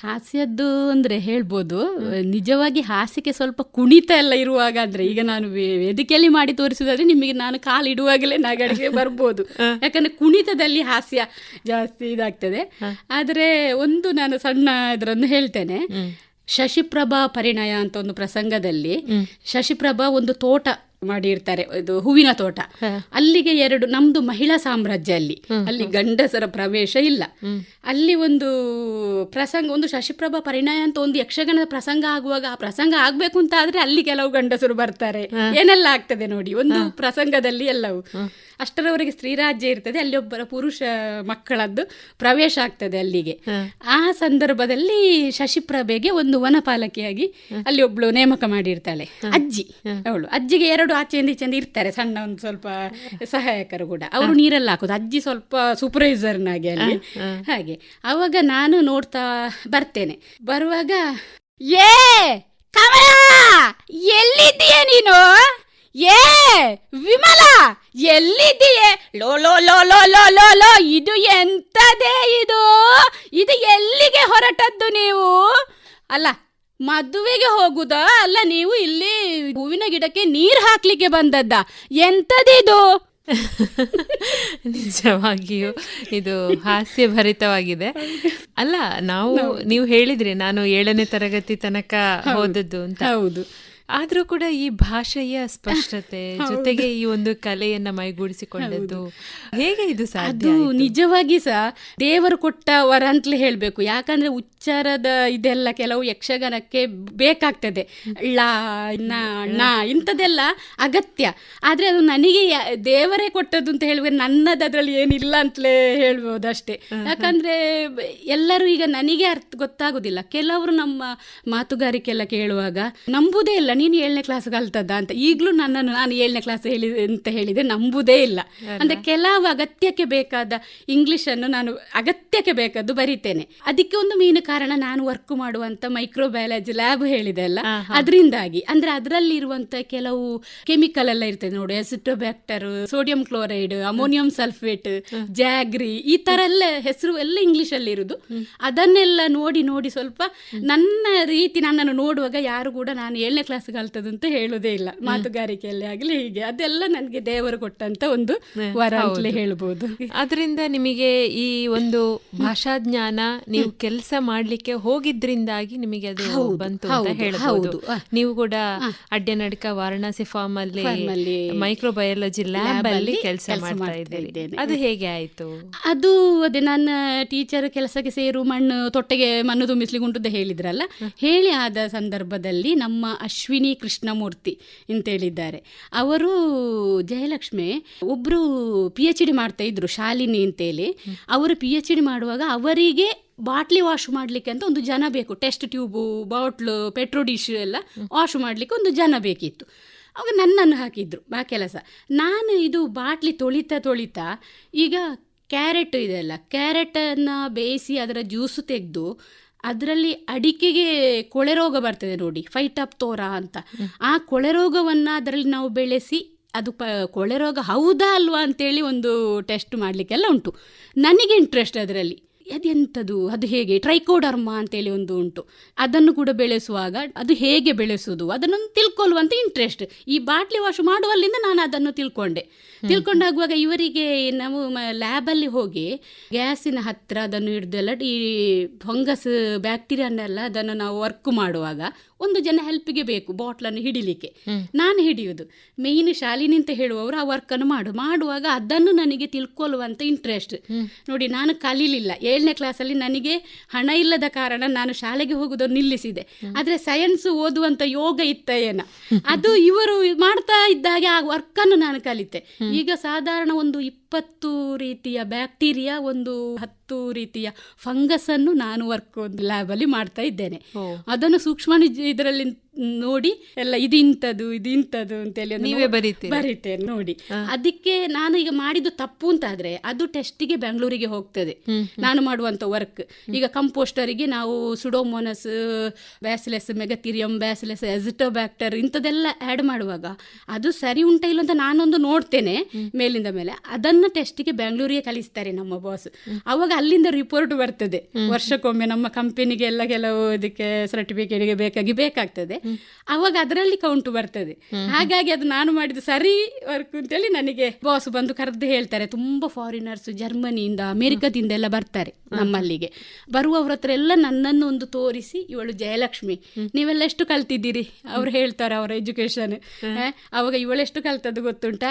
ಹಾಸ್ಯದ್ದು ಅಂದ್ರೆ ಹೇಳ್ಬೋದು ನಿಜವಾಗಿ ಹಾಸ್ಯಕ್ಕೆ ಸ್ವಲ್ಪ ಕುಣಿತ ಎಲ್ಲ ಇರುವಾಗ ಅಂದ್ರೆ ಈಗ ನಾನು ವೇದಿಕೆಯಲ್ಲಿ ಮಾಡಿ ತೋರಿಸುದಾದ್ರೆ ನಿಮಗೆ ನಾನು ಕಾಲು ಇಡುವಾಗಲೇ ನಗಡಿಗೆ ಬರ್ಬೋದು. ಯಾಕಂದ್ರೆ ಕುಣಿತದಲ್ಲಿ ಹಾಸ್ಯ ಜಾಸ್ತಿ ಇದಾಗ್ತದೆ. ಆದ್ರೆ ಒಂದು ನಾನು ಸಣ್ಣ ಇದರನ್ನು ಹೇಳ್ತೇನೆ. ಶಶಿಪ್ರಭಾ ಪರಿಣಯ ಅಂತ ಒಂದು ಪ್ರಸಂಗದಲ್ಲಿ ಶಶಿಪ್ರಭಾ ಒಂದು ತೋಟ ಮಾಡಿರ್ತಾರೆ. ಇದು ಹೂವಿನ ತೋಟ. ಅಲ್ಲಿಗೆ ಎರಡು ನಮ್ದು ಮಹಿಳಾ ಸಾಮ್ರಾಜ್ಯ ಅಲ್ಲಿ. ಅಲ್ಲಿ ಗಂಡಸರ ಪ್ರವೇಶ ಇಲ್ಲ. ಅಲ್ಲಿ ಒಂದು ಪ್ರಸಂಗ ಒಂದು ಶಶಿಪ್ರಭಾ ಪರಿಣಯ ಅಂತ ಒಂದು ಯಕ್ಷಗಾನದ ಪ್ರಸಂಗ ಆಗುವಾಗ ಆ ಪ್ರಸಂಗ ಆಗ್ಬೇಕು ಅಂತ ಆದ್ರೆ ಅಲ್ಲಿ ಕೆಲವು ಗಂಡಸರು ಬರ್ತಾರೆ. ಏನೆಲ್ಲ ಆಗ್ತದೆ ನೋಡಿ ಒಂದು ಪ್ರಸಂಗದಲ್ಲಿ ಎಲ್ಲವೂ. ಅಷ್ಟರವರೆಗೆ ಸ್ತ್ರೀರಾಜ್ಯ ಇರ್ತದೆ ಅಲ್ಲಿ ಒಬ್ಬರ ಪುರುಷ ಮಕ್ಕಳದ್ದು ಪ್ರವೇಶ ಆಗ್ತದೆ ಅಲ್ಲಿಗೆ. ಆ ಸಂದರ್ಭದಲ್ಲಿ ಶಶಿಪ್ರಭೆಗೆ ಒಂದು ವನಪಾಲಕಿಯಾಗಿ ಅಲ್ಲಿ ಒಬ್ಳು ನೇಮಕ ಮಾಡಿರ್ತಾಳೆ. ಅಜ್ಜಿ. ಅವಳು. ಅಜ್ಜಿಗೆ ಎರಡು ಆಚೆಯಿಂದ ಈಚೆಯಿಂದ ಇರ್ತಾರೆ ಸಣ್ಣ ಒಂದು ಸ್ವಲ್ಪ ಸಹಾಯಕರು ಕೂಡ. ಅವರು ನೀರೆಲ್ಲ ಹಾಕೋದು ಅಜ್ಜಿ ಸ್ವಲ್ಪ ಸೂಪರ್ವೈಸರ್ನಾಗೆ ಅಲ್ಲಿ. ಹಾಗೆ. ಅವಾಗ ನಾನು ನೋಡ್ತಾ ಬರ್ತೇನೆ. ಬರುವಾಗ ಏ ಕಮಲ! ಎಲ್ಲಿದ್ದೀಯ ನೀನು? ಏ ವಿಮಲ! ಎಲ್ಲಿದ್ದೀಯೇ? ಲೋ ಲೋ ಲೋ ಲೋ ಲೋ ಲೋ ಲೋ ಇದು ಎಂತದೇ ಇದು? ಇದು ಎಲ್ಲಿಗೆ ಹೊರಟದ್ದು ನೀವು? ಅಲ್ಲ ಮದುವೆಗೆ ಹೋಗುದಾ? ಅಲ್ಲ ನೀವು ಇಲ್ಲಿ ಹೂವಿನ ಗಿಡಕ್ಕೆ ನೀರು ಹಾಕ್ಲಿಕ್ಕೆ ಬಂದದ್ದ. ಎಂತದಿದು? ನಿಜವಾಗಿಯೂ ಇದು ಹಾಸ್ಯಭರಿತವಾಗಿದೆ. ಅಲ್ಲ ನಾವು ನೀವು ಹೇಳಿದ್ರಿ ನಾನು ಏಳನೇ ತರಗತಿ ತನಕ ಹೋದದ್ದು ಅಂತ. ಹೌದು. ಆದ್ರೂ ಕೂಡ ಈ ಭಾಷೆಯ ಸ್ಪಷ್ಟತೆ ಜೊತೆಗೆ ಈ ಒಂದು ಕಲೆಯನ್ನ ಮೈಗೂಡಿಸಿಕೊಂಡದ್ದು. ಹೇಗೆ ಇದು ಸಾಧ್ಯ ಅದು ನಿಜವಾಗಿ ಸಹ ದೇವರು ಕೊಟ್ಟ ವರ ಅಂತಲೇ ಹೇಳಬೇಕು. ಯಾಕಂದ್ರೆ ಉಚ್ಚಾರದ ಇದೆಲ್ಲ ಕೆಲವು ಯಕ್ಷಗಾನಕ್ಕೆ ಬೇಕಾಗ್ತದೆ. ಳ ನ ಣ ಇಂಥದ್ದೆಲ್ಲ ಅಗತ್ಯ. ಆದ್ರೆ ಅದು ನನಗೆ ದೇವರೇ ಕೊಟ್ಟದ್ದು ಅಂತ ಹೇಳಿದ್ರೆ ನನ್ನದು ಅದರಲ್ಲಿ ಏನಿಲ್ಲ ಅಂತಲೇ ಹೇಳ್ಬೋದು ಅಷ್ಟೇ. ಯಾಕಂದ್ರೆ ಎಲ್ಲರೂ ಈಗ ನನಗೆ ಅರ್ಥ ಗೊತ್ತಾಗುದಿಲ್ಲ. ಕೆಲವರು ನಮ್ಮ ಮಾತುಗಾರಿಕೆ ಎಲ್ಲ ಕೇಳುವಾಗ ನಂಬುದೇ ಇಲ್ಲ. ನೀನು ಏಳನೇ ಕ್ಲಾಸ್ ಕಲ್ತದ ಅಂತ ಈಗಲೂ ನನ್ನನ್ನು ನಾನು ಏಳನೇ ಕ್ಲಾಸ್ ಹೇಳಿದೆ ಅಂತ ಹೇಳಿದೆ ನಂಬುದೇ ಇಲ್ಲ. ಅಂದ್ರೆ ಕೆಲವು ಅಗತ್ಯಕ್ಕೆ ಬೇಕಾದ ಇಂಗ್ಲಿಷನ್ನು ನಾನು ಅಗತ್ಯಕ್ಕೆ ಬೇಕಾದ್ದು ಬರಿತೇನೆ. ಅದಕ್ಕೆ ಒಂದು ಮೇನ್ ಕಾರಣ ನಾನು ವರ್ಕ್ ಮಾಡುವಂತ ಮೈಕ್ರೋಬಯಾಲಜಿ ಲ್ಯಾಬ್ ಹೇಳಿದೆ ಅಲ್ಲ. ಅದರಿಂದಾಗಿ ಅಂದ್ರೆ ಅದರಲ್ಲಿರುವಂತ ಕೆಲವು ಕೆಮಿಕಲ್ ಎಲ್ಲ ಇರ್ತದೆ ನೋಡಿ acetobacter sodium chloride ammonium sulphate jaggery ಈ ತರ ಎಲ್ಲ ಹೆಸರು ಎಲ್ಲ ಇಂಗ್ಲಿಷ್ ಅಲ್ಲಿ ಇರುದು. ಅದನ್ನೆಲ್ಲ ನೋಡಿ ನೋಡಿ ಸ್ವಲ್ಪ ನನ್ನ ರೀತಿ ನನ್ನನ್ನು ನೋಡುವಾಗ ಯಾರು ಕೂಡ ನಾನು ಏಳನೇ ಕ್ಲಾಸ್ ಕಲ್ತದ್ದು ಅಂತ ಹೇಳುವುದೇ ಇಲ್ಲ. ಮಾತುಗಾರಿಕೆಯಲ್ಲಿ ಆಗಲಿ ಹೀಗೆ. ಅದೆಲ್ಲ ನನಗೆ ದೇವರು ಕೊಟ್ಟಂತ ಒಂದು ವರ ಅಂತಲೇ ಹೇಳ್ಬೋದು. ಅದರಿಂದ ನಿಮಗೆ ಈ ಒಂದು ಭಾಷಾ ಜ್ಞಾನ ನೀವು ಕೆಲಸ ಮಾಡ್ಲಿಕ್ಕೆ ಹೋಗಿದ್ರಿಂದಾಗಿ ನಿಮಗೆ ಅದು ಬಂತು ಅಂತ ಹೇಳಬಹುದು ನೀವು ಕೂಡ ಅಡ್ಡನಡ್ಕ ವಾರಣಾಸಿ ಫಾರ್ಮ್ ಅಲ್ಲಿ ಮೈಕ್ರೋಬಯಾಲಜಿ ಲ್ಯಾಬ್ ಅಲ್ಲಿ ಕೆಲಸ ಮಾಡ್ತಾ ಇದ್ದೀರಿ. ಅದು ಹೇಗೆ ಆಯ್ತು? ಅದು ಅದೇ ನನ್ನ ಟೀಚರ್ ಕೆಲಸಕ್ಕೆ ಸೇರು ಮಣ್ಣು ತೊಟ್ಟೆಗೆ ಮಣ್ಣು ತುಂಬಿಸ್ಲಿಕ್ಕೆ ಉಂಟು ಹೇಳಿದ್ರಲ್ಲ. ಹೇಳಿ ಆದ ಸಂದರ್ಭದಲ್ಲಿ ನಮ್ಮ ಅಶ್ವಿನಿ ಕೃಷ್ಣಮೂರ್ತಿ ಅಂತ ಹೇಳಿದ್ದಾರೆ. ಅವರು ಜಯಲಕ್ಷ್ಮಿ ಒಬ್ರು ಪಿ ಎಚ್ ಡಿ ಮಾಡ್ತಾ ಇದ್ರು ಶಾಲಿನಿ ಅಂತೇಳಿ ಅವರು ಪಿ ಎಚ್ ಡಿ ಮಾಡುವಾಗ ಅವರಿಗೆ ಬಾಟ್ಲಿ ವಾಶ್ ಮಾಡಲಿಕ್ಕೆ ಅಂತ ಒಂದು ಜನ ಬೇಕು. Test tube, bottle petri dish ಎಲ್ಲ ವಾಶ್ ಮಾಡಲಿಕ್ಕೆ ಒಂದು ಜನ ಬೇಕಿತ್ತು. ಅವಾಗ ನನ್ನನ್ನು ಹಾಕಿದ್ರು, ಆ ಕೆಲಸ. ನಾನು ಇದು ಬಾಟ್ಲಿ ತೊಳಿತಾ ತೊಳಿತಾ ಈಗ ಕ್ಯಾರೆಟ್ ಇದೆಯಲ್ಲ, ಕ್ಯಾರೆಟನ್ನು ಬೇಯಿಸಿ ಅದರ ಜ್ಯೂಸು ತೆಗೆದು ಅದರಲ್ಲಿ ಅಡಿಕೆಗೆ ಕೊಳೆ ರೋಗ ಬರ್ತದೆ ನೋಡಿ ಅಪ್ ತೋರ ಅಂತ. ಆ ಕೊಳೆ ರೋಗವನ್ನು ಅದರಲ್ಲಿ ನಾವು ಬೆಳೆಸಿ, ಅದು ಪ, ಕೊಳೆ ರೋಗ ಹೌದಾ ಅಲ್ವಾ ಅಂತೇಳಿ ಒಂದು ಟೆಸ್ಟ್ ಮಾಡಲಿಕ್ಕೆಲ್ಲ ಉಂಟು. ನನಗೆ ಇಂಟ್ರೆಸ್ಟ್ ಅದರಲ್ಲಿ. ಅದೆಂಥದ್ದು ಅದು ಹೇಗೆ? ಟ್ರೈಕೋಡರ್ಮ ಅಂತೇಳಿ ಒಂದು ಉಂಟು. ಅದನ್ನು ಕೂಡ ಬೆಳೆಸುವಾಗ ಅದು ಹೇಗೆ ಬೆಳೆಸುವುದು? ಅದನ್ನು ತಿಳ್ಕೊಳ್ಳುವಂತ ಇಂಟ್ರೆಸ್ಟ್ ಈ ಬಾಟ್ಲಿ ವಾಶ್ ಮಾಡುವಲ್ಲಿಂದ ನಾನು ಅದನ್ನು ತಿಳ್ಕೊಂಡೆ. ತಿಳ್ಕೊಂಡಾಗುವಾಗ ಇವರಿಗೆ ನಾವು ಲ್ಯಾಬಲ್ಲಿ ಹೋಗಿ ಗ್ಯಾಸಿನ ಹತ್ರ ಅದನ್ನು ಹಿಡಿದೆಲ್ಲ ಈ ಫಂಗಸ್ ಬ್ಯಾಕ್ಟೀರಿಯಾನೆಲ್ಲ ಅದನ್ನು ನಾವು ವರ್ಕ್ ಮಾಡುವಾಗ ಒಂದು ಜನ ಹೆಲ್ಪಿಗೆ ಬೇಕು ಬಾಟ್ಲನ್ನು ಹಿಡಿಲಿಕ್ಕೆ. ನಾನು ಹಿಡಿಯುವುದು ಮೇಯ್ನ್ ಶಾಲಿನಿ ಅಂತ ಹೇಳುವವರು ಆ ವರ್ಕನ್ನು ಮಾಡು. ಮಾಡುವಾಗ ಅದನ್ನು ನನಗೆ ತಿಳ್ಕೊಳ್ಳುವಂತ ಇಂಟ್ರೆಸ್ಟ್ ನೋಡಿ ನಾನು ಕಲೀಲಿಲ್ಲ. ಏಳನೇ ಕ್ಲಾಸಲ್ಲಿ ನನಗೆ ಹಣ ಇಲ್ಲದ ಕಾರಣ ನಾನು ಶಾಲೆಗೆ ಹೋಗುವುದನ್ನು ನಿಲ್ಲಿಸಿದೆ. ಆದರೆ ಸೈನ್ಸ್ ಓದುವಂತ ಯೋಗ ಇತ್ತ ಏನ? ಅದು ಇವರು ಮಾಡ್ತಾ ಇದ್ದಾಗೆ ಆ ವರ್ಕನ್ನು ನಾನು ಕಲಿತೆ. ಈಗ ಸಾಧಾರಣ ಒಂದು ಇಪ್ಪತ್ತು ರೀತಿಯ ಬ್ಯಾಕ್ಟೀರಿಯಾ ಒಂದು ಹತ್ತು ರೀತಿಯ ಫಂಗಸ್ ಅನ್ನು ನಾನು ವರ್ಕ್ ಲ್ಯಾಬ್ ಅಲ್ಲಿ ಮಾಡ್ತಾ ಇದ್ದೇನೆ. ಅದನ್ನು ಸೂಕ್ಷ್ಮ ಇದರಲ್ಲಿ ನೋಡಿ ಎಲ್ಲ ಇದು ಇಂಥದ್ದು ಇದು ಇಂಥದ್ದು ಅಂತೇಳಿ ನೀವೇ ಬರೀತೀರಿ? ಬರೀತೇನೆ ನೋಡಿ. ಅದಕ್ಕೆ ನಾನು ಈಗ ಮಾಡಿದ್ದು ತಪ್ಪು ಅಂತಾದ್ರೆ ಅದು ಟೆಸ್ಟಿಗೆ ಬೆಂಗಳೂರಿಗೆ ಹೋಗ್ತದೆ. ನಾನು ಮಾಡುವಂತ ವರ್ಕ್ ಈಗ ಕಂಪೋಸ್ಟರಿಗೆ ನಾವು ಸುಡೋಮೋನಸ್ ಬ್ಯಾಸಿಲೆಸ್ ಮೆಗತಿರಿಯಂ ಬ್ಯಾಸಿಲೆಸ್ ಎಸಿಟೋಬ್ಯಾಕ್ಟರ್ ಇಂಥದ್ದೆಲ್ಲ ಆ್ಯಡ್ ಮಾಡುವಾಗ ಅದು ಸರಿ ಉಂಟಾ ಇಲ್ಲ ಅಂತ ನಾನೊಂದು ನೋಡ್ತೇನೆ ಮೇಲಿಂದ ಮೇಲೆ. ಅದನ್ನು ಟೆಸ್ಟಿಗೆ ಬೆಂಗಳೂರಿಗೆ ಕಳಿಸ್ತಾರೆ ನಮ್ಮ ಬಾಸ್ ಅವಾಗ ಅಲ್ಲಿಂದ ರಿಪೋರ್ಟ್ ಬರ್ತದೆ. ವರ್ಷಕ್ಕೊಮ್ಮೆ ನಮ್ಮ ಕಂಪನಿಗೆ ಎಲ್ಲ ಕೆಲವು ಇದಕ್ಕೆ ಸರ್ಟಿಫಿಕೇಟ್ಗೆ ಬೇಕಾಗಿ ಬೇಕಾಗ್ತದೆ. ಅವಾಗ ಅದರಲ್ಲಿ ಕೌಂಟು ಬರ್ತದೆ. ಹಾಗಾಗಿ ಅದು ನಾನು ಮಾಡಿದ ಸರಿ ವರ್ಕ್ ಅಂತೇಳಿ ನನಗೆ ಬಾಸ್ ಬಂದು ಕರೆದು ಹೇಳ್ತಾರೆ. ತುಂಬಾ ಫಾರಿನರ್ಸ್ ಜರ್ಮನಿಯಿಂದ ಅಮೆರಿಕದಿಂದ ಎಲ್ಲ ಬರ್ತಾರೆ ನಮ್ಮಲ್ಲಿಗೆ. ಬರುವವ್ರ ಹತ್ರ ಎಲ್ಲ ನನ್ನನ್ನು ಒಂದು ತೋರಿಸಿ ಇವಳು ಜಯಲಕ್ಷ್ಮಿ. ನೀವೆಲ್ಲ ಎಷ್ಟು ಕಲ್ತಿದ್ದೀರಿ? ಅವ್ರು ಹೇಳ್ತಾರೆ ಅವರ ಎಜುಕೇಶನ್ ಅವಾಗ ಇವಳೆಷ್ಟು ಕಲ್ತದ್ದು ಗೊತ್ತುಂಟಾ?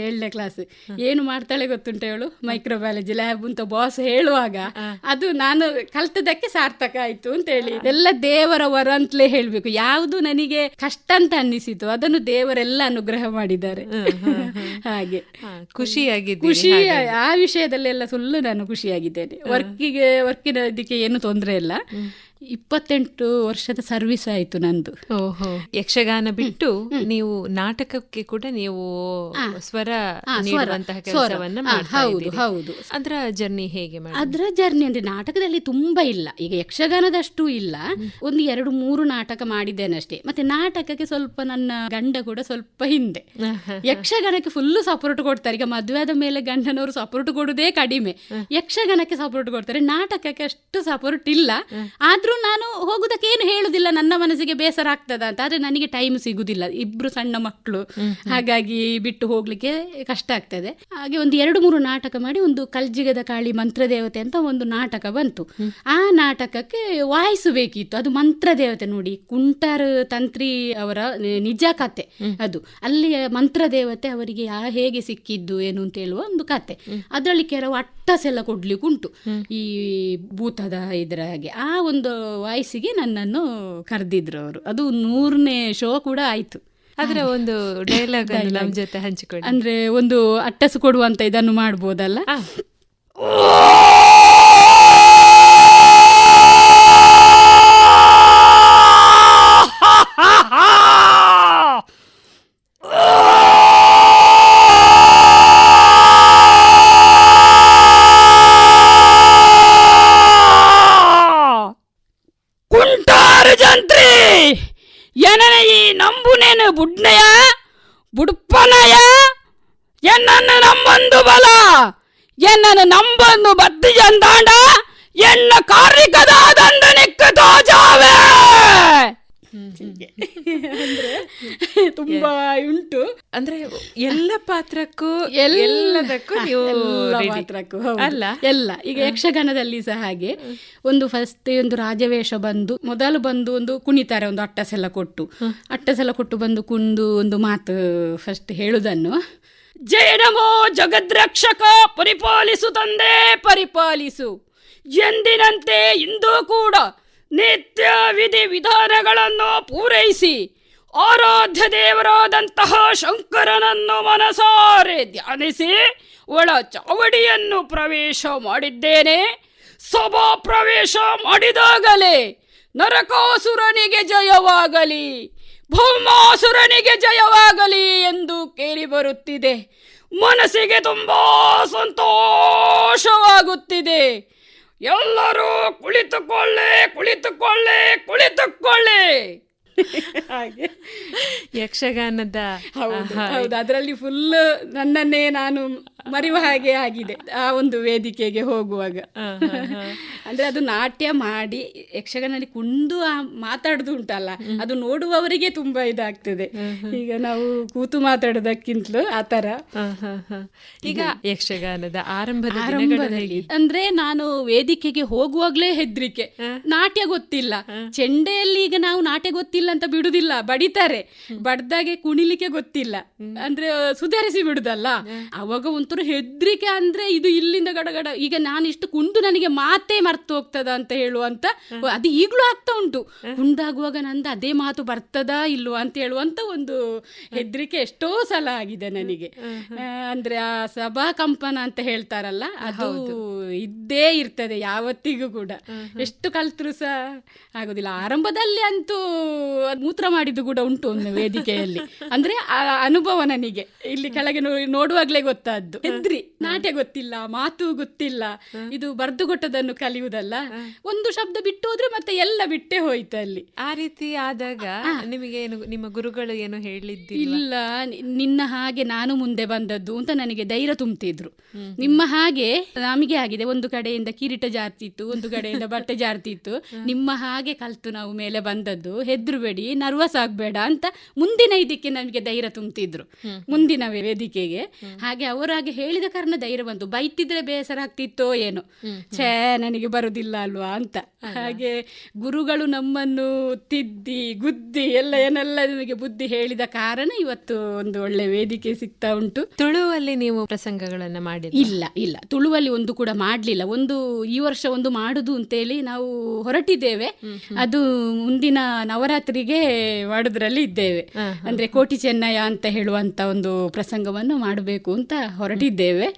ಏಳನೇ ಕ್ಲಾಸ್ ಏನು ಮಾಡ್ತಾಳೆ ಗೊತ್ತುಂಟ ಇವಳು? ಮೈಕ್ರೋಬಯಾಲಜಿ ಲ್ಯಾಬ್ ಅಂತ ಬಾಸ್ ಹೇಳುವಾಗ ಅದು ನಾನು ಕಲ್ತದಕ್ಕೆ ಸಾರ್ಥಕ ಆಯ್ತು ಅಂತ ಹೇಳಿ ಎಲ್ಲ ದೇವರ ವರ ಅಂತಲೇ ಹೇಳ್ಬೇಕು. ಯಾವುದು ನನಗೆ ಕಷ್ಟ ಅಂತ ಅನ್ನಿಸಿತು ಅದನ್ನು ದೇವರೆಲ್ಲ ಅನುಗ್ರಹ ಮಾಡಿದ್ದಾರೆ. ಹಾಗೆ. ಖುಷಿಯಾಗಿದೆ ಖುಷಿ ಆ ವಿಷಯದಲ್ಲೆಲ್ಲ ಸುಳ್ಳು ನಾನು ಖುಷಿಯಾಗಿದ್ದೇನೆ. ವರ್ಕಿಗೆ ವರ್ಕಿನ ಇದಕ್ಕೆ ಏನು ತೊಂದರೆ ಇಲ್ಲ. ಇಪ್ಪತ್ತೆಂಟು ವರ್ಷದ ಸರ್ವಿಸ್ ಆಯ್ತು ನಂದು. ಓಹೋ. ಯಕ್ಷಗಾನ ಬಿಟ್ಟು ನೀವು ನಾಟಕಕ್ಕೆ ಕೂಡ ನೀವು ಸ್ವರ ಹೌದು. ಹೌದು. ಅದರ ಜರ್ನಿ ಹೇಗೆ ಅದರ ಜರ್ನಿ ಅಂದ್ರೆ ನಾಟಕದಲ್ಲಿ ತುಂಬಾ ಇಲ್ಲ. ಈಗ ಯಕ್ಷಗಾನದಷ್ಟು ಇಲ್ಲ. ಒಂದು ಎರಡು ಮೂರು ನಾಟಕ ಮಾಡಿದ್ದೇನೆ ಅಷ್ಟೇ. ಮತ್ತೆ ನಾಟಕಕ್ಕೆ ಸ್ವಲ್ಪ ನನ್ನ ಗಂಡ ಕೂಡ ಸ್ವಲ್ಪ ಹಿಂದೆ. ಯಕ್ಷಗಾನಕ್ಕೆ ಫುಲ್ ಸಪೋರ್ಟ್ ಕೊಡ್ತಾರೆ. ಈಗ ಮದುವೆ ಆದ ಮೇಲೆ ಗಂಡನವರು ಸಪೋರ್ಟ್ ಕೊಡುವುದೇ ಕಡಿಮೆ. ಯಕ್ಷಗಾನಕ್ಕೆ ಸಪೋರ್ಟ್ ಕೊಡ್ತಾರೆ. ನಾಟಕಕ್ಕೆ ಅಷ್ಟು ಸಪೋರ್ಟ್ ಇಲ್ಲ. ಆದ್ರೂ ನಾನು ಹೋಗುದಕ್ಕೆ ಏನು ಹೇಳುದಿಲ್ಲ ನನ್ನ ಮನಸ್ಸಿಗೆ ಬೇಸರ ಆಗ್ತದ ಅಂತ. ಆದ್ರೆ ನನಗೆ ಟೈಮ್ ಸಿಗುದಿಲ್ಲ. ಇಬ್ರು ಸಣ್ಣ ಮಕ್ಕಳು ಹಾಗಾಗಿ ಬಿಟ್ಟು ಹೋಗ್ಲಿಕ್ಕೆ ಕಷ್ಟ ಆಗ್ತದೆ. ಹಾಗೆ ಒಂದು ಎರಡು ಮೂರು ನಾಟಕ ಮಾಡಿ ಒಂದು ಕಲ್ಜಿಗದ ಕಾಳಿ ಮಂತ್ರದೇವತೆ ಅಂತ ಒಂದು ನಾಟಕ ಬಂತು. ಆ ನಾಟಕಕ್ಕೆ ವಾಯಿಸಬೇಕಿತ್ತು. ಅದು ಮಂತ್ರದೇವತೆ ನೋಡಿ ಕುಂಟರ್ ತಂತ್ರಿ ಅವರ ನಿಜ ಕತೆ ಅದು. ಅಲ್ಲಿ ಮಂತ್ರದೇವತೆ ಅವರಿಗೆ ಯಾ ಹೇಗೆ ಸಿಕ್ಕಿದ್ದು ಏನು ಅಂತ ಹೇಳುವ ಒಂದು ಕತೆ. ಅದರಲ್ಲಿ ಕೆಲವು ಅಟ್ಟಸೆಲ್ಲ ಕೊಡ್ಲಿಕ್ಕೆ ಉಂಟು ಈ ಭೂತದ ಇದರ ಹಾಗೆ. ಆ ಒಂದು ವಾಯ್ಸಿಗೆ ನನ್ನನ್ನು ಕರೆದಿದ್ರು ಅವರು. ಅದು ನೂರನೇ ಶೋ ಕೂಡ ಆಯ್ತು. ಆದ್ರೆ ಒಂದು ಡೈಲಾಗ್ ಅನ್ನು ನಮ್ ಜೊತೆ ಹಂಚಿಕೊಳ್ಳಿ. ಅಂದ್ರೆ ಒಂದು ಅಟ್ಟಸು ಕೊಡುವಂತ ಇದನ್ನು ಮಾಡ್ಬೋದಲ್ಲ ಆ, ಕುಂಟಾರು ಜಂತ್ರಿ ಎನನ ಈ ನಂಬುನೇನು ಬುಡ್ನೆಯ ಬುಡ್ಪನಯ ಎನ್ನನ್ನು ನಂಬಂದು ಬಲ ಎನ್ನನ್ನು ನಂಬಂದು ಬತ್ತಿ ಜಂದಾಂಡ ಎನ್ನ ಕಾರ್ಯಿಕದ ದಂಡನಿಕ್ಕ ತೋಜಾವೆ ತುಂಬಾ ಉಂಟು ಅಂದ್ರೆ ಎಲ್ಲ ಪಾತ್ರಕ್ಕೂ ಎಲ್ಲ- ಎಲ್ಲದಕ್ಕೂ ನೀವು ಎಲ್ಲ ಹೌದು. ಅಲ್ಲ? ಎಲ್ಲ. ಈಗ ಯಕ್ಷಗಾನದಲ್ಲಿ ಸಹ ಹಾಗೆ. ಒಂದು ಫಸ್ಟ್ ಒಂದು ರಾಜವೇಷ ಬಂದು ಮೊದಲು ಬಂದು ಒಂದು ಕುಣಿತಾರೆ ಒಂದು ಅಟ್ಟಸೆಲ್ಲ ಕೊಟ್ಟು. ಅಟ್ಟಸೆಲ್ಲ ಕೊಟ್ಟು ಬಂದು ಕುಂದು ಒಂದು ಮಾತು ಫಸ್ಟ್ ಹೇಳುದನ್ನು. ಜಯ ನಮೋ ಜಗದ್ರಕ್ಷಕ ಪರಿಪಾಲಿಸು ತಂದೆ ಪರಿಪಾಲಿಸು. ಎಂದಿನಂತೆ ಇಂದು ಕೂಡ ನಿತ್ಯ ವಿಧಿ ವಿಧಾನಗಳನ್ನು ಪೂರೈಸಿ. ಆರಾಧ್ಯ ದೇವರಾದಂತಹ ಶಂಕರನನ್ನು ಮನಸಾರೆ ಧ್ಯಾನಿಸಿ ಒಳ ಚಾವಡಿಯನ್ನು ಪ್ರವೇಶ ಮಾಡಿದ್ದೇನೆ. ಸಭಾ ಪ್ರವೇಶ ಮಾಡಿದಾಗಲೇ ನರಕಾಸುರನಿಗೆ ಜಯವಾಗಲಿ ಭೌಮಾಸುರನಿಗೆ ಜಯವಾಗಲಿ ಎಂದು ಕೇಳಿ ಬರುತ್ತಿದೆ. ಮನಸ್ಸಿಗೆ ತುಂಬ ಸಂತೋಷವಾಗುತ್ತಿದೆ. ಎಲ್ಲರೂ ಕುಳಿತುಕೊಳ್ಳೆ ಕುಳಿತುಕೊಳ್ಳೆ ಕುಳಿತುಕೊಳ್ಳೆ. ಹಾಗೆ. ಯಕ್ಷಗಾನದ ಹೌದು ಹೌದು. ಅದರಲ್ಲಿ ಫುಲ್ ನನ್ನನ್ನೇ ನಾನು ಮರೆಯುವ ಹಾಗೆ ಆಗಿದೆ ಆ ಒಂದು ವೇದಿಕೆಗೆ ಹೋಗುವಾಗ. ಅಂದ್ರೆ ಅದು ನಾಟ್ಯ ಮಾಡಿ ಯಕ್ಷಗಾನಲ್ಲಿ ಕುಂದು ಮಾತಾಡುದು ಉಂಟಲ್ಲ ಅದು ನೋಡುವವರಿಗೆ ತುಂಬಾ ಇದಾಗ್ತದೆ. ಈಗ ನಾವು ಕೂತು ಮಾತಾಡೋದಕ್ಕಿಂತಲೂ ಆ ತರ ಹ, ಹ, ಹ. ಈಗ ಯಕ್ಷಗಾನದ ಆರಂಭದ ಆರಂಭದಲ್ಲಿ ಅಂದ್ರೆ ನಾನು ವೇದಿಕೆಗೆ ಹೋಗುವಾಗ್ಲೇ ಹೆದ್ರಿಕೆ. ನಾಟ್ಯ ಗೊತ್ತಿಲ್ಲ. ಚೆಂಡೆಯಲ್ಲಿ ಈಗ ನಾವು ನಾಟ್ಯ ಗೊತ್ತಿಲ್ಲ ಅಂತ ಬಿಡುದಿಲ್ಲ ಬಡಿತಾರೆ. ಬಡ್ದಾಗೆ ಕುಣಿಲಿಕ್ಕೆ ಗೊತ್ತಿಲ್ಲ. ಅಂದ್ರೆ ಸುಧಾರಿಸಿ ಬಿಡುದಲ್ಲ. ಅವಾಗ ಒಂಥರ ಹೆದ್ರಿಕೆ ಅಂದ್ರೆ ಇದು ಇಲ್ಲಿಂದ ಗಡಗಡ. ಈಗ ನಾನು ಇಷ್ಟು ಕುಂದು ನನಗೆ ಮಾತೇ ಮರ್ತು ಹೋಗ್ತದ ಅಂತ ಹೇಳುವಂತ ಅದು ಈಗಲೂ ಆಗ್ತಾ ಉಂಟು. ಉಂಡಾಗುವಾಗ ನಂದು ಅದೇ ಮಾತು ಬರ್ತದಾ ಇಲ್ವಾ ಅಂತ ಹೇಳುವಂತ ಒಂದು ಹೆದ್ರಿಕೆ ಎಷ್ಟೋ ಸಲ ಆಗಿದೆ ನನಗೆ. ಅಂದ್ರೆ ಆ ಸಭಾ ಕಂಪನ ಅಂತ ಹೇಳ್ತಾರಲ್ಲ ಅದು ಇದ್ದೇ ಇರ್ತದೆ ಯಾವತ್ತಿಗೂ ಕೂಡ. ಎಷ್ಟು ಕಲ್ತರು ಸಹ ಆಗೋದಿಲ್ಲ. ಆರಂಭದಲ್ಲಿ ಅಂತೂ ಮೂತ್ರ ಮಾಡಿದ್ದು ಕೂಡ ಉಂಟು ಒಂದು ವೇದಿಕೆಯಲ್ಲಿ. ಅಂದ್ರೆ ಆ ಅನುಭವ ನನಗೆ. ಇಲ್ಲಿ ಕೆಳಗೆ ನೋಡುವಾಗಲೇ ಗೊತ್ತಾದ್ದು. ಹೆದ್ರಿ. ನಾಟ್ಯ ಗೊತ್ತಿಲ್ಲ ಮಾತು ಗೊತ್ತಿಲ್ಲ. ಇದು ಬರ್ದುಗೊಟ್ಟದನ್ನು ಕಲಿಯುವುದಲ್ಲ ಒಂದು ಶಬ್ದ ಬಿಟ್ಟು ಹೋದ್ರೆ ಮತ್ತೆ ಎಲ್ಲ ಬಿಟ್ಟೇ ಹೋಯ್ತು ಅಲ್ಲಿ. ಆ ರೀತಿ ಆದಾಗ ನಿಮಗೆ ಏನು ನಿಮ್ಮ ಗುರುಗಳು ಏನು ಹೇಳಿದ್ದು ಇಲ್ಲ ನಿನ್ನ ಹಾಗೆ ನಾನು ಮುಂದೆ ಬಂದದ್ದು ಅಂತ ನನಗೆ ಧೈರ್ಯ ತುಂಬ್ತಿದ್ರು. ನಿಮ್ಮ ಹಾಗೆ ನಮಗೆ ಆಗಿದೆ ಒಂದು ಕಡೆಯಿಂದ ಕಿರೀಟ ಜಾರ್ತಿತ್ತು ಒಂದು ಕಡೆಯಿಂದ ಬಟ್ಟೆ ಜಾರ್ತಿತ್ತು. ನಿಮ್ಮ ಹಾಗೆ ಕಲ್ತು ನಾವು ಮೇಲೆ ಬಂದದ್ದು. ಹೆದ್ರುಬೇಡಿ ನರ್ವಸ್ ಆಗ್ಬೇಡ ಅಂತ ಮುಂದಿನ ಇದಕ್ಕೆ ನಮಗೆ ಧೈರ್ಯ ತುಂಬ್ತಿದ್ರು. ಮುಂದಿನ ವೇದಿಕೆಗೆ. ಹಾಗೆ ಅವರಾಗೆ ಹೇಳಿದ ಕಾರಣ ಧೈರ್ಯ ಬಂತು ಬೈತಿದ್ರೆ ಬೇಸರ ಆಗ್ತಿತ್ತೋ ಏನೋ. ಛೇ ನನಗೆ ಬರುದಿಲ್ಲ ಅಲ್ವಾ ಅಂತ. ಹಾಗೆ ಗುರುಗಳು ನಮ್ಮನ್ನು ತಿದ್ದಿ ಗುದ್ದಿ ಎಲ್ಲ ಏನೆಲ್ಲ ನಮಗೆ ಬುದ್ಧಿ ಹೇಳಿದ ಕಾರಣ ಇವತ್ತು ಒಂದು ಒಳ್ಳೆ ವೇದಿಕೆ ಸಿಗ್ತಾ ಉಂಟು. ತುಳುವಲ್ಲಿ ನೀವು ಪ್ರಸಂಗಗಳನ್ನ ಮಾಡಿ ಇಲ್ಲ ಇಲ್ಲ. ತುಳುವಲ್ಲಿ ಒಂದು ಕೂಡ ಮಾಡಲಿಲ್ಲ. ಒಂದು ಈ ವರ್ಷ ಒಂದು ಮಾಡುದು ಅಂತೇಳಿ ನಾವು ಹೊರಟಿದ್ದೇವೆ. ಅದು ಮುಂದಿನ ನವರಾತ್ರಿಗೆ ಮಾಡುದ್ರಲ್ಲಿ ಇದ್ದೇವೆ. ಅಂದ್ರೆ ಕೋಟಿ ಚೆನ್ನಯ ಅಂತ ಹೇಳುವಂತ ಒಂದು ಪ್ರಸಂಗವನ್ನು ಮಾಡಬೇಕು ಅಂತ ಹೊರಟಿದ್ದೇವೆ.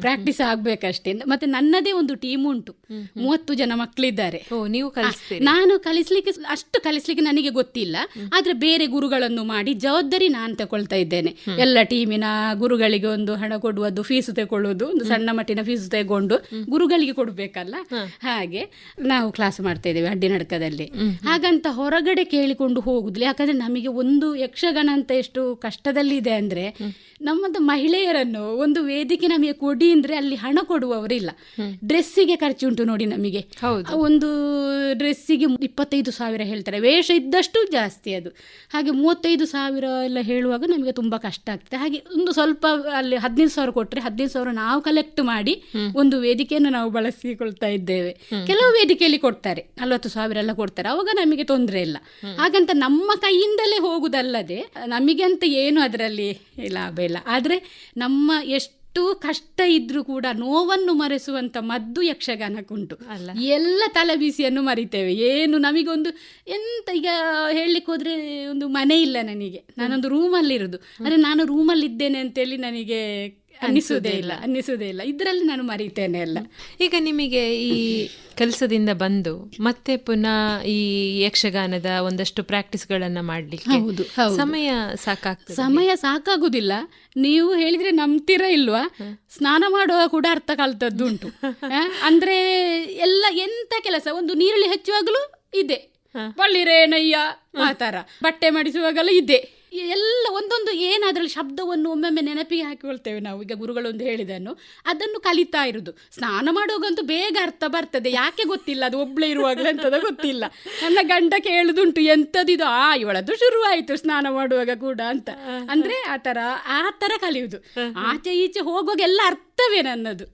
ಪ್ರಾಕ್ಟೀಸ್ ಆಗ್ಬೇಕಷ್ಟೇ. ಮತ್ತೆ ನನ್ನದೇ ಒಂದು ಟೀಮ್ ಉಂಟು. ಮೂವತ್ತು ಜನ ಮಕ್ಕಳಿದ್ದಾರೆ ನೀವು ನಾನು ಕಲಿಸ್ಲಿಕ್ಕೆ ಅಷ್ಟು ಕಲಿಸ್ಲಿಕ್ಕೆ ನನಗೆ ಗೊತ್ತಿಲ್ಲ. ಆದ್ರೆ ಬೇರೆ ಗುರುಗಳನ್ನು ಮಾಡಿ ಜವಾಬ್ದಾರಿ ನಾನು ತಗೊಳ್ತಾ ಇದ್ದೇನೆ. ಎಲ್ಲ ಟೀಮಿನ ಗುರುಗಳಿಗೆ ಒಂದು ಹಣ ಕೊಡುವುದು ಫೀಸ್ ತಗೊಳ್ಳುವುದು ಒಂದು ಸಣ್ಣ ಮಟ್ಟಿನ ಫೀಸ್ ತಗೊಂಡು ಗುರುಗಳಿಗೆ ಕೊಡ್ಬೇಕಲ್ಲ? ಹಾಗೆ ನಾವು ಕ್ಲಾಸ್ ಮಾಡ್ತಾ ಇದ್ದೇವೆ ಅಡ್ಡಿ ನಡ್ಕದಲ್ಲಿ. ಹಾಗಂತ ಹೊರಗಡೆ ಕೇಳಿಕೊಂಡು ಹೋಗುದಿಲ್ಲ. ಯಾಕಂದ್ರೆ ನಮಗೆ ಒಂದು ಯಕ್ಷಗಾನ ಅಂತ ಎಷ್ಟು ಕಷ್ಟದಲ್ಲಿದೆ ಅಂದ್ರೆ ನಮ್ಮದು ಮಹಿಳೆಯರನ್ನು ಒಂದು ವೇದಿಕೆ ನಮಗೆ ಕೊಡಿ ಅಂದ್ರೆ ಅಲ್ಲಿ ಹಣ ಕೊಡುವವರಿಲ್ಲ. ಡ್ರೆಸ್ಸಿಗೆ ಖರ್ಚು ಉಂಟು ನೋಡಿ ನಮಗೆ. ಒಂದು ಡ್ರೆಸ್ಸಿಗೆ ಇಪ್ಪತ್ತೈದು ಸಾವಿರ ಹೇಳ್ತಾರೆ. ವೇಷ ಇದ್ದಷ್ಟು ಜಾಸ್ತಿ ಅದು. ಹಾಗೆ ಮೂವತ್ತೈದು ಸಾವಿರ ಎಲ್ಲ ಹೇಳುವಾಗ ನಮಗೆ ತುಂಬಾ ಕಷ್ಟ ಆಗ್ತದೆ. ಹಾಗೆ ಒಂದು ಸ್ವಲ್ಪ ಅಲ್ಲಿ ಹದಿನೈದು ಸಾವಿರ ಕೊಟ್ಟರೆ ಹದಿನೈದು ಸಾವಿರ ನಾವು ಕಲೆಕ್ಟ್ ಮಾಡಿ ಒಂದು ವೇದಿಕೆಯನ್ನು ನಾವು ಬಳಸಿಕೊಳ್ತಾ ಇದ್ದೇವೆ. ಕೆಲವು ವೇದಿಕೆಯಲ್ಲಿ ಕೊಡ್ತಾರೆ. ನಲವತ್ತು ಸಾವಿರ ಎಲ್ಲ ಕೊಡ್ತಾರೆ. ಅವಾಗ ನಮಗೆ ತೊಂದರೆ ಇಲ್ಲ. ಹಾಗಂತ ನಮ್ಮ ಕೈಯಿಂದಲೇ ಹೋಗುದಲ್ಲದೆ ನಮಗೆ ಅಂತ ಏನು ಅದರಲ್ಲಿ ಲಾಭ ಇಲ್ಲ. ಆದರೆ ನಮ್ಮ ಎಷ್ಟು ಕಷ್ಟ ಇದ್ರೂ ಕೂಡ ನೋವನ್ನು ಮರೆಸುವಂತ ಮದ್ದು ಯಕ್ಷಗಾನಕ್ಕುಂಟು. ಅಲ್ಲ. ಎಲ್ಲ ತಲೆಬೀಸಿಯನ್ನು ಮರಿತೇವೆ. ಏನು ನಮಗೊಂದು ಎಂತ ಈಗ ಹೇಳಲಿಕ್ಕೆ ಹೋದ್ರೆ ಒಂದು ಮನೆ ಇಲ್ಲ ನನಗೆ. ನಾನೊಂದು ರೂಮಲ್ಲಿ ಇರೋದು ಆದರೆ ನಾನು ರೂಮಲ್ಲಿ ಇದ್ದೇನೆ ಅಂತೇಳಿ ನನಗೆ ಅನ್ನಿಸುವುದೇ ಇಲ್ಲ ಅನ್ನಿಸುವುದೇ ಇಲ್ಲ. ಇದರಲ್ಲಿ ನಾನು ಮರಿತೇನೆ ಎಲ್ಲ. ಈಗ ನಿಮಗೆ ಈ ಕೆಲಸದಿಂದ ಬಂದು ಮತ್ತೆ ಪುನಃ ಈ ಯಕ್ಷಗಾನದ ಒಂದಷ್ಟು ಪ್ರಾಕ್ಟೀಸ್ಗಳನ್ನ ಮಾಡ್ಲಿಕ್ಕೆ ಹೌದು. ಸಮಯ ಸಾಕಾಗ್ತದೆ ಸಮಯ ಸಾಕಾಗುದಿಲ್ಲ. ನೀವು ಹೇಳಿದ್ರೆ ನಂಬ್ತೀರಾ ಇಲ್ವಾ? ಸ್ನಾನ ಮಾಡುವ ಕೂಡ ಅರ್ಥ ಕಲ್ತದ್ದು ಉಂಟು. ಅಂದ್ರೆ ಎಲ್ಲ ಎಂತ ಕೆಲಸ? ಒಂದು ನೀರುಳ್ಳಿ ಹೆಚ್ಚುವಾಗಲೂ ಇದೆ. ಬಳ್ಳಿರೇನಯ್ಯ ಆ ಥರ. ಬಟ್ಟೆ ಮಾಡಿಸುವಾಗಲೂ ಇದೆ. ಎಲ್ಲ ಒಂದೊಂದು ಏನಾದ್ರೂ ಶಬ್ದವನ್ನು ಒಮ್ಮೊಮ್ಮೆ ನೆನಪಿಗೆ ಹಾಕಿಕೊಳ್ತೇವೆ ನಾವು. ಈಗ ಗುರುಗಳೊಂದು ಹೇಳಿದನ್ನು ಅದನ್ನು ಕಲಿತಾ ಇರುದು. ಸ್ನಾನ ಮಾಡುವಾಗಂತೂ ಬೇಗ ಅರ್ಥ ಬರ್ತದೆ. ಯಾಕೆ ಗೊತ್ತಿಲ್ಲ? ಅದು ಒಬ್ಳೆ ಇರುವಾಗಲೇ ಅಂತದ ಗೊತ್ತಿಲ್ಲ. ನನ್ನ ಗಂಡ ಕೇಳುದುಂಟು ಎಂಥದಿದು ಆ ಇವಳದ್ದು ಶುರುವಾಯಿತು ಸ್ನಾನ ಮಾಡುವಾಗ ಕೂಡ ಅಂತ. ಅಂದ್ರೆ ಆ ಥರ ಆ ಥರ ಕಲಿಯುವುದು ಆಚೆ ಈಚೆ ಹೋಗುವಾಗ ಎಲ್ಲ ಅರ್ಥವೇ ನನ್ನದು.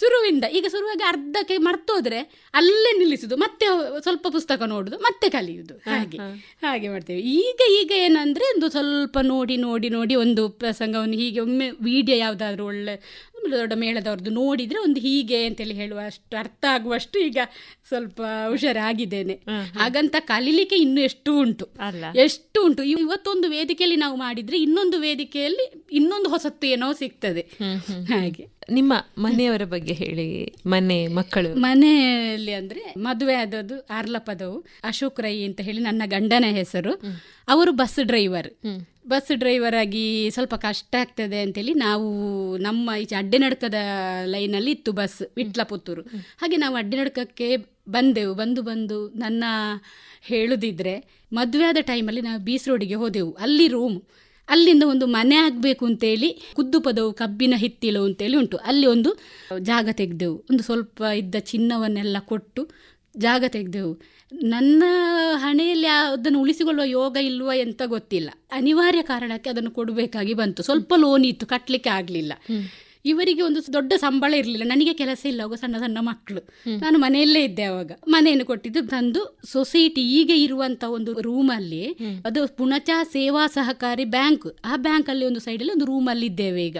ಶುರುವಿಂದ ಈಗ ಶುರುವಾಗಿ ಅರ್ಧಕ್ಕೆ ಮರ್ತೋದ್ರೆ ಅಲ್ಲೇ ನಿಲ್ಲಿಸುದು ಮತ್ತೆ ಸ್ವಲ್ಪ ಪುಸ್ತಕ ನೋಡುದು ಮತ್ತೆ ಕಲಿಯುದು. ಹಾಗೆ ಹಾಗೆ ಮಾಡ್ತೇವೆ. ಈಗ ಈಗ ಏನಂದ್ರೆ ಒಂದು ಸ್ವಲ್ಪ ನೋಡಿ ನೋಡಿ ನೋಡಿ ಒಂದು ಪ್ರಸಂಗವನ್ನು ಹೀಗೆ ಒಮ್ಮೆ ವಿಡಿಯೋ ಯಾವ್ದಾದ್ರು ಒಳ್ಳೆ ದೊಡ್ಡ ಮೇಳದವ್ರದ್ದು ನೋಡಿದ್ರೆ ಒಂದು ಹೀಗೆ ಅಂತೇಳಿ ಹೇಳುವಷ್ಟು ಅರ್ಥ ಆಗುವಷ್ಟು ಈಗ ಸ್ವಲ್ಪ ಹುಷಾರಾಗಿದ್ದೇನೆ. ಹಾಗಂತ ಕಲೀಲಿಕ್ಕೆ ಇನ್ನು ಎಷ್ಟು ಉಂಟು? ಎಷ್ಟು ಉಂಟು? ಇವ್- ಇವತ್ತೊಂದು ವೇದಿಕೆಯಲ್ಲಿ ನಾವು ಮಾಡಿದ್ರೆ ಇನ್ನೊಂದು ವೇದಿಕೆಯಲ್ಲಿ ಇನ್ನೊಂದು ಹೊಸತ್ತು ಏನೋ ಸಿಗ್ತದೆ ಹಾಗೆ. ನಿಮ್ಮ ಮನೆಯವರ ಬಗ್ಗೆ ಹೇಳಿ ಮನೆ ಮಕ್ಕಳು. ಮನೆಯಲ್ಲಿ ಅಂದ್ರೆ ಮದುವೆ ಆದದ್ದು ಆರ್ಲಪದವು ಅಶೋಕ್ ರೈ ಅಂತ ಹೇಳಿ ನನ್ನ ಗಂಡನ ಹೆಸರು. ಅವರು ಬಸ್ ಡ್ರೈವರ್. ಬಸ್ ಡ್ರೈವರ್ ಆಗಿ ಸ್ವಲ್ಪ ಕಷ್ಟ ಆಗ್ತದೆ ಅಂತೇಳಿ ನಾವು ನಮ್ಮ ಈಚೆ ಅಡ್ಡೆನಡ್ಕದ ಲೈನಲ್ಲಿ ಇತ್ತು ಬಸ್ ವಿಟ್ಲ ಪುತ್ತೂರು ಹಾಗೆ ನಾವು ಅಡ್ಡೆನಡ್ಕಕ್ಕೆ ಬಂದೆವು ಬಂದು ಬಂದು ನನ್ನ ಹೇಳುದಿದ್ರೆ ಮದುವೆ ಆದ ಟೈಮಲ್ಲಿ ನಾವು ಬೀಸ್ ರೋಡಿಗೆ ಹೋದೆವು. ಅಲ್ಲಿ ರೂಮ್ ಅಲ್ಲಿಂದ ಒಂದು ಮನೆ ಆಗಬೇಕು ಅಂತೇಳಿ ಕುದ್ದು ಪದವು ಕಬ್ಬಿನ ಹಿತ್ತಿಲು ಅಂತೇಳಿ ಉಂಟು. ಅಲ್ಲಿ ಒಂದು ಜಾಗ ತೆಗೆದೆವು. ಒಂದು ಸ್ವಲ್ಪ ಇದ್ದ ಚಿನ್ನವನ್ನೆಲ್ಲ ಕೊಟ್ಟು ಜಾಗ ತೆಗೆದೆವು. ನನ್ನ ಹಣೆಯಲ್ಲಿ ಅದನ್ನು ಉಳಿಸಿಕೊಳ್ಳುವ ಯೋಗ ಇಲ್ವಾ ಅಂತ ಗೊತ್ತಿಲ್ಲ. ಅನಿವಾರ್ಯ ಕಾರಣಕ್ಕೆ ಅದನ್ನು ಕೊಡಬೇಕಾಗಿ ಬಂತು. ಸ್ವಲ್ಪ ಲೋನ್ ಇತ್ತು ಕಟ್ಟಲಿಕ್ಕೆ ಆಗಲಿಲ್ಲ. ಇವರಿಗೆ ಒಂದು ದೊಡ್ಡ ಸಂಬಳ ಇರಲಿಲ್ಲ. ನನಗೆ ಕೆಲಸ ಇಲ್ಲ ಅವಾಗ ಸಣ್ಣ ಸಣ್ಣ ಮಕ್ಕಳು. ನಾನು ಮನೆಯಲ್ಲೇ ಇದ್ದೆ ಅವಾಗ. ಮನೆಯನ್ನು ಕೊಟ್ಟಿದ್ದು ತಂದು ಸೊಸೈಟಿ ಈಗ ಇರುವಂತ ಒಂದು ರೂಮಲ್ಲಿ ಅದು ಪುಣಚ ಸೇವಾ ಸಹಕಾರಿ ಬ್ಯಾಂಕ್. ಆ ಬ್ಯಾಂಕ್ ಅಲ್ಲಿ ಒಂದು ಅಲ್ಲಿ ಒಂದು ರೂಮಲ್ಲಿ ಇದ್ದೇವೆ ಈಗ.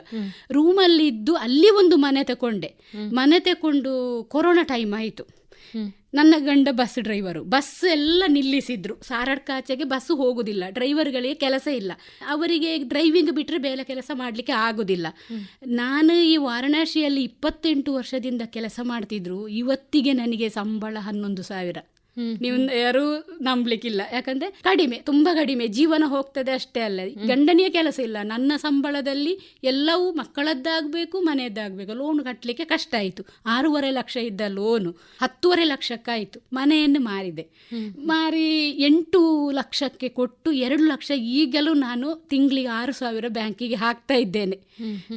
ರೂಮಲ್ಲಿ ಇದ್ದು ಅಲ್ಲಿ ಒಂದು ಮನೆ ತಕೊಂಡೆ. ಮನೆ ತಕೊಂಡು ಕೊರೋನಾ ಟೈಮ್ ಆಯಿತು. ನನ್ನ ಗಂಡ ಬಸ್ ಡ್ರೈವರು ಬಸ್ ಎಲ್ಲ ನಿಲ್ಲಿಸಿದ್ರು. ಸಾರಡ್ಕಾಚೆಗೆ ಬಸ್ ಹೋಗುದಿಲ್ಲ. ಡ್ರೈವರ್ಗಳಿಗೆ ಕೆಲಸ ಇಲ್ಲ. ಅವರಿಗೆ ಡ್ರೈವಿಂಗ್ ಬಿಟ್ಟರೆ ಬೇರೆ ಕೆಲಸ ಮಾಡಲಿಕ್ಕೆ ಆಗುದಿಲ್ಲ. ನಾನು ಈ ವಾರಣಾಸಿಯಲ್ಲಿ ಇಪ್ಪತ್ತೆಂಟು ವರ್ಷದಿಂದ ಕೆಲಸ ಮಾಡ್ತಿದ್ರು. ಇವತ್ತಿಗೆ ನನಗೆ ಸಂಬಳ ಹನ್ನೊಂದು ಸಾವಿರ. ನೀವು ಯಾರು ನಂಬ್ಲಿಕ್ಕಿಲ್ಲ. ಯಾಕಂದ್ರೆ ಕಡಿಮೆ ತುಂಬಾ ಕಡಿಮೆ. ಜೀವನ ಹೋಗ್ತದೆ ಅಷ್ಟೇ ಅಲ್ಲ. ಗಂಡನಿಯ ಕೆಲಸ ಇಲ್ಲ. ನನ್ನ ಸಂಬಳದಲ್ಲಿ ಎಲ್ಲವೂ ಮಕ್ಕಳದ್ದಾಗಬೇಕು ಮನೆಯದ್ದಾಗಬೇಕು. ಲೋನ್ ಕಟ್ಟಲಿಕ್ಕೆ ಕಷ್ಟ ಆಯಿತು. ಆರೂವರೆ ಲಕ್ಷ ಇದ್ದ ಲೋನು ಹತ್ತುವರೆ ಲಕ್ಷಕ್ಕಾಯಿತು. ಮನೆಯನ್ನು ಮಾರಿದೆ. ಮಾರಿ ಎಂಟು ಲಕ್ಷಕ್ಕೆ ಕೊಟ್ಟು ಎರಡು ಲಕ್ಷ ಈಗಲೂ ನಾನು ತಿಂಗಳಿಗೆ ಆರು ಸಾವಿರ ಬ್ಯಾಂಕಿಗೆ ಹಾಕ್ತಾ ಇದ್ದೇನೆ.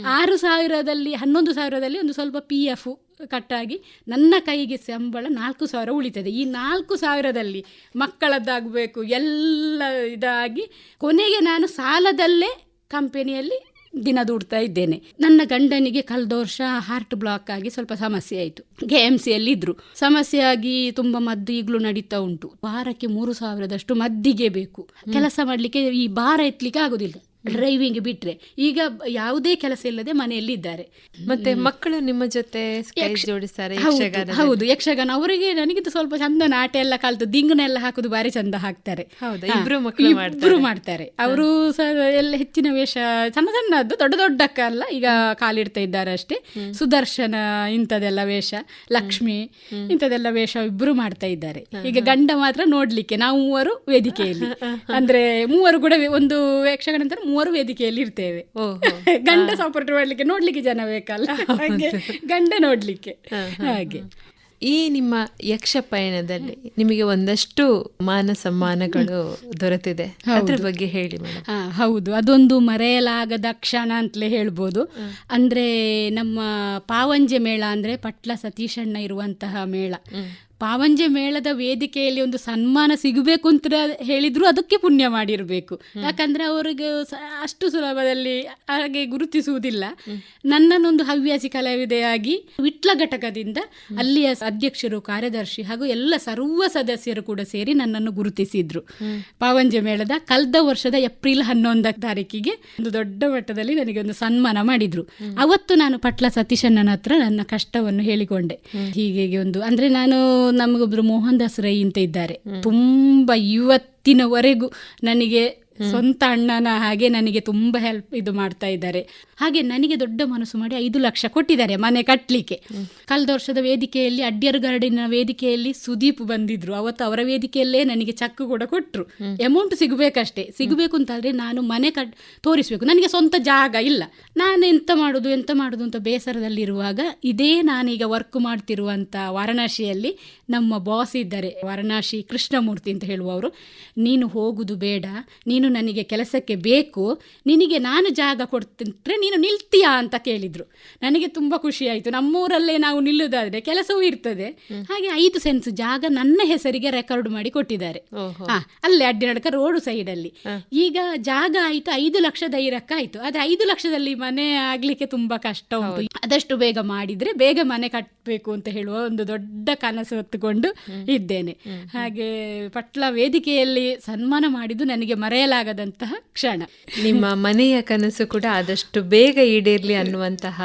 ಆರು ಸಾವಿರದಲ್ಲಿ ಹನ್ನೊಂದು ಸಾವಿರದಲ್ಲಿ ಒಂದು ಸ್ವಲ್ಪ ಪಿ ಎಫ್ ಕಟ್ಟಾಗಿ ನನ್ನ ಕೈಗೆ ಸಂಬಳ ನಾಲ್ಕು ಸಾವಿರ ಉಳಿತದೆ. ಈ ನಾಲ್ಕು ಸಾವಿರದಲ್ಲಿ ಮಕ್ಕಳದ್ದಾಗಬೇಕು ಎಲ್ಲ ಇದಾಗಿ ಕೊನೆಗೆ ನಾನು ಸಾಲದಲ್ಲೇ ಕಂಪೆನಿಯಲ್ಲಿ ದಿನ ದುಡ್ತಾ ಇದ್ದೇನೆ. ನನ್ನ ಗಂಡನಿಗೆ ಕಳೆದ ವರ್ಷ ಹಾರ್ಟ್ ಬ್ಲಾಕ್ ಆಗಿ ಸ್ವಲ್ಪ ಸಮಸ್ಯೆ ಆಯಿತು. ಕೆ ಎಂ ಸಿಯಲ್ಲಿ ಇದ್ರು. ಸಮಸ್ಯೆ ಆಗಿ ತುಂಬ ಮದ್ದು ಈಗಲೂ ನಡೀತಾ ಉಂಟು. ವಾರಕ್ಕೆ ಮೂರು ಸಾವಿರದಷ್ಟು ಮದ್ದಿಗೆ ಬೇಕು. ಕೆಲಸ ಮಾಡಲಿಕ್ಕೆ ಈ ಭಾರ ಎತ್ತಲಿಕ್ಕೆ ಆಗೋದಿಲ್ಲ. ಡ್ರೈವಿಂಗ್ ಬಿಟ್ರೆ. ಈಗ ಯಾವುದೇ ಕೆಲಸ ಇಲ್ಲದೆ ಮನೆಯಲ್ಲಿ ಇದ್ದಾರೆ ಮತ್ತೆ ಮಕ್ಕಳು ನಿಮ್ಮ ಜೊತೆ ಜೋಡಿಸ್ತಾರೆ ಹೌದು, ಯಕ್ಷಗಾನ ಹೌದು ಯಕ್ಷಗಾನ. ಅವರಿಗೆ ನನಗಿಂತ ಸ್ವಲ್ಪ ಚಂದ ನಾಟ್ಯ ಎಲ್ಲ ಕಲ್ತು ದಿಂಗನೆಲ್ಲ ಹಾಕುದು ಬಾರಿ ಚಂದ ಹಾಕ್ತಾರೆ. ಇಬ್ಬರು ಇಬ್ರು ಮಾಡ್ತಾರೆ. ಅವರು ಎಲ್ಲ ಹೆಚ್ಚಿನ ವೇಷ ಸಣ್ಣ ಸಣ್ಣದ್ದು ದೊಡ್ಡ ದೊಡ್ಡ ಅಲ್ಲ ಈಗ ಕಾಲಿಡ್ತಾ ಇದ್ದಾರೆ ಅಷ್ಟೇ. ಸುದರ್ಶನ ಇಂಥದೆಲ್ಲ ವೇಷ ಲಕ್ಷ್ಮಿ ಇಂಥದೆಲ್ಲ ವೇಷ ಇಬ್ರು ಮಾಡ್ತಾ ಇದ್ದಾರೆ. ಈಗ ಗಂಡ ಮಾತ್ರ ನೋಡ್ಲಿಕ್ಕೆ ನಾವು ಮೂವರು ವೇದಿಕೆಯಲ್ಲಿ. ಅಂದ್ರೆ ಮೂವರು ಕೂಡ ಒಂದು ಯಕ್ಷಗಾನ ಮೂವರು ವೇದಿಕೆಯಲ್ಲಿ ಇರ್ತೇವೆ. ಗಂಡ ಸಪೋರ್ಟ್ ಮಾಡ್ಲಿಕ್ಕೆ ನೋಡ್ಲಿಕ್ಕೆ ಜನ ಬೇಕಲ್ಲ? ಹಾಗೆ ಗಂಡ ನೋಡ್ಲಿಕ್ಕೆ. ಹಾಗೆ. ಈ ನಿಮ್ಮ ಯಕ್ಷ ಪಯಣದಲ್ಲಿ ನಿಮಗೆ ಒಂದಷ್ಟು ಮಾನ ಸಮ್ಮಾನಗಳು ದೊರೆತಿದೆ. ಅದ್ರ ಬಗ್ಗೆ ಹೇಳಿ ಹೌದು. ಅದೊಂದು ಮರೆಯಲಾಗದ ಕ್ಷಣ ಅಂತಲೇ ಹೇಳ್ಬೋದು. ಅಂದ್ರೆ ನಮ್ಮ ಪಾವಂಜೆ ಮೇಳ ಅಂದ್ರೆ ಪಟ್ಲ ಸತೀಶಣ್ಣ ಇರುವಂತಹ ಮೇಳ. ಪಾವಂಜೆ ಮೇಳದ ವೇದಿಕೆಯಲ್ಲಿ ಒಂದು ಸನ್ಮಾನ ಸಿಗಬೇಕು ಅಂತ ಹೇಳಿದ್ರು ಅದಕ್ಕೆ ಪುಣ್ಯ ಮಾಡಿರಬೇಕು. ಯಾಕಂದ್ರೆ ಅವರಿಗೆ ಅಷ್ಟು ಸುಲಭದಲ್ಲಿ ಹಾಗೆ ಗುರುತಿಸುವುದಿಲ್ಲ. ನನ್ನನ್ನೊಂದು ಹವ್ಯಾಸಿ ಕಲಾವಿದೆಯಾಗಿ ವಿಟ್ಲ ಘಟಕದಿಂದ ಅಲ್ಲಿಯ ಅಧ್ಯಕ್ಷರು ಕಾರ್ಯದರ್ಶಿ ಹಾಗೂ ಎಲ್ಲ ಸರ್ವ ಸದಸ್ಯರು ಕೂಡ ಸೇರಿ ನನ್ನನ್ನು ಗುರುತಿಸಿದ್ರು. ಪಾವಂಜೆ ಮೇಳದ ಕಳೆದ ವರ್ಷದ ಏಪ್ರಿಲ್ ಹನ್ನೊಂದ ತಾರೀಕಿಗೆ ಒಂದು ದೊಡ್ಡ ಮಟ್ಟದಲ್ಲಿ ನನಗೆ ಒಂದು ಸನ್ಮಾನ ಮಾಡಿದ್ರು. ಅವತ್ತು ನಾನು ಪಟ್ಲ ಸತೀಶಣ್ಣನ ಹತ್ರ ನನ್ನ ಕಷ್ಟವನ್ನು ಹೇಳಿಕೊಂಡೆ. ಹೀಗೆ ಹೀಗೆ ಒಂದು ಅಂದ್ರೆ ನಾನು ನಮಗೊಬ್ರು ಮೋಹನ್ ದಾಸ್ ರೈ ಅಂತ ಇದ್ದಾರೆ. ತುಂಬಾ ಇವತ್ತಿನವರೆಗೂ ನನಗೆ ಸ್ವಂತ ಅಣ್ಣನ ಹಾಗೆ ನನಗೆ ತುಂಬ ಹೆಲ್ಪ್ ಇದು ಮಾಡ್ತಾ ಇದ್ದಾರೆ. ಹಾಗೆ ನನಗೆ ದೊಡ್ಡ ಮನಸ್ಸು ಮಾಡಿ ಐದು ಲಕ್ಷ ಕೊಟ್ಟಿದ್ದಾರೆ ಮನೆ ಕಟ್ಟಲಿಕ್ಕೆ ಕಳೆದ ವರ್ಷದ ವೇದಿಕೆಯಲ್ಲಿ ಅಡ್ಡಿಯರ್ ಗಾರ್ಡಿನ ವೇದಿಕೆಯಲ್ಲಿ ಸುದೀಪ್ ಬಂದಿದ್ರು. ಅವತ್ತು ಅವರ ವೇದಿಕೆಯಲ್ಲೇ ನನಗೆ ಚೆಕ್ ಕೂಡ ಕೊಟ್ಟರು ಅಮೌಂಟ್ ಸಿಗಬೇಕಷ್ಟೇ. ಸಿಗಬೇಕು ಅಂತಾದರೆ ನಾನು ಮನೆ ಕಟ್ ತೋರಿಸ್ಬೇಕು. ನನಗೆ ಸ್ವಂತ ಜಾಗ ಇಲ್ಲ. ನಾನು ಎಂತ ಮಾಡೋದು ಎಂತ ಮಾಡೋದು ಅಂತ ಬೇಸರದಲ್ಲಿರುವಾಗ ಇದೇ ನಾನೀಗ ವರ್ಕ್ ಮಾಡ್ತಿರುವಂಥ ವಾರಣಾಸಿಯಲ್ಲಿ ನಮ್ಮ ಬಾಸ್ ಇದ್ದಾರೆ. ವಾರಣಾಸಿ ಕೃಷ್ಣಮೂರ್ತಿ ಅಂತ ಹೇಳುವವರು. ನೀನು ಹೋಗುದು ಬೇಡ ನೀನು ನನಗೆ ಕೆಲಸಕ್ಕೆ ಬೇಕು ನಿನಗೆ ನಾನು ಜಾಗ ಕೊಡ್ತಿದ್ರೆ ನೀನು ನಿಲ್ತೀಯಾ ಅಂತ ಕೇಳಿದ್ರು. ನನಗೆ ತುಂಬ ಖುಷಿ ಆಯಿತು. ನಮ್ಮೂರಲ್ಲೇ ನಾವು ನಿಲ್ಲುದಾದ್ರೆ ಕೆಲಸವೂ ಇರ್ತದೆ. ಹಾಗೆ ಐದು ಸೆನ್ಸ್ ಜಾಗ ನನ್ನ ಹೆಸರಿಗೆ ರೆಕಾರ್ಡ್ ಮಾಡಿ ಕೊಟ್ಟಿದ್ದಾರೆ. ಅಲ್ಲೇ ಅಡ್ಡಿ ನಡಕ ರೋಡು ಸೈಡಲ್ಲಿ ಈಗ ಜಾಗ ಆಯಿತು ಐದು ಲಕ್ಷ ಐರಕ್ಕಾಯಿತು ಆದರೆ ಆದ್ರೆ ಐದು ಲಕ್ಷದಲ್ಲಿ ಮನೆ ಆಗಲಿಕ್ಕೆ ತುಂಬಾ ಕಷ್ಟ ಉಂಟು. ಆದಷ್ಟು ಬೇಗ ಮಾಡಿದ್ರೆ ಬೇಗ ಮನೆ ಕಟ್ಟಬೇಕು ಅಂತ ಹೇಳುವ ಒಂದು ದೊಡ್ಡ ಕನಸು ಹೊತ್ತುಕೊಂಡು ಇದ್ದೇನೆ. ಹಾಗೆ ಪಟ್ಲ ವೇದಿಕೆಯಲ್ಲಿ ಸನ್ಮಾನ ಮಾಡಿದ್ದು ನನಗೆ ಮರೆಯಲಾಗದಂತಹ ಕ್ಷಣ. ನಿಮ್ಮ ಮನೆಯ ಕನಸು ಕೂಡ ಆದಷ್ಟು ಬೇಗ ಈಡೇರಲಿ ಅನ್ನುವಂತಹ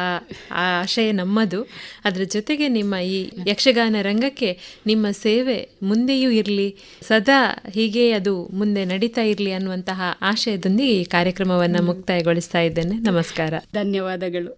ಆಶಯ ನಮ್ಮದು. ಅದರ ಜೊತೆಗೆ ನಿಮ್ಮ ಈ ಯಕ್ಷಗಾನ ರಂಗಕ್ಕೆ ನಿಮ್ಮ ಸೇವೆ ಮುಂದೆಯೂ ಇರಲಿ ಸದಾ ಹೀಗೆ ಅದು ಮುಂದೆ ನಡೀತಾ ಇರಲಿ ಅನ್ನುವಂತಹ ಆಶಯದೊಂದಿಗೆ ಈ ಕಾರ್ಯಕ್ರಮವನ್ನು ಮುಕ್ತಾಯಗೊಳಿಸ್ತಾ ಇದ್ದೇನೆ. ನಮಸ್ಕಾರ. ಧನ್ಯವಾದಗಳು.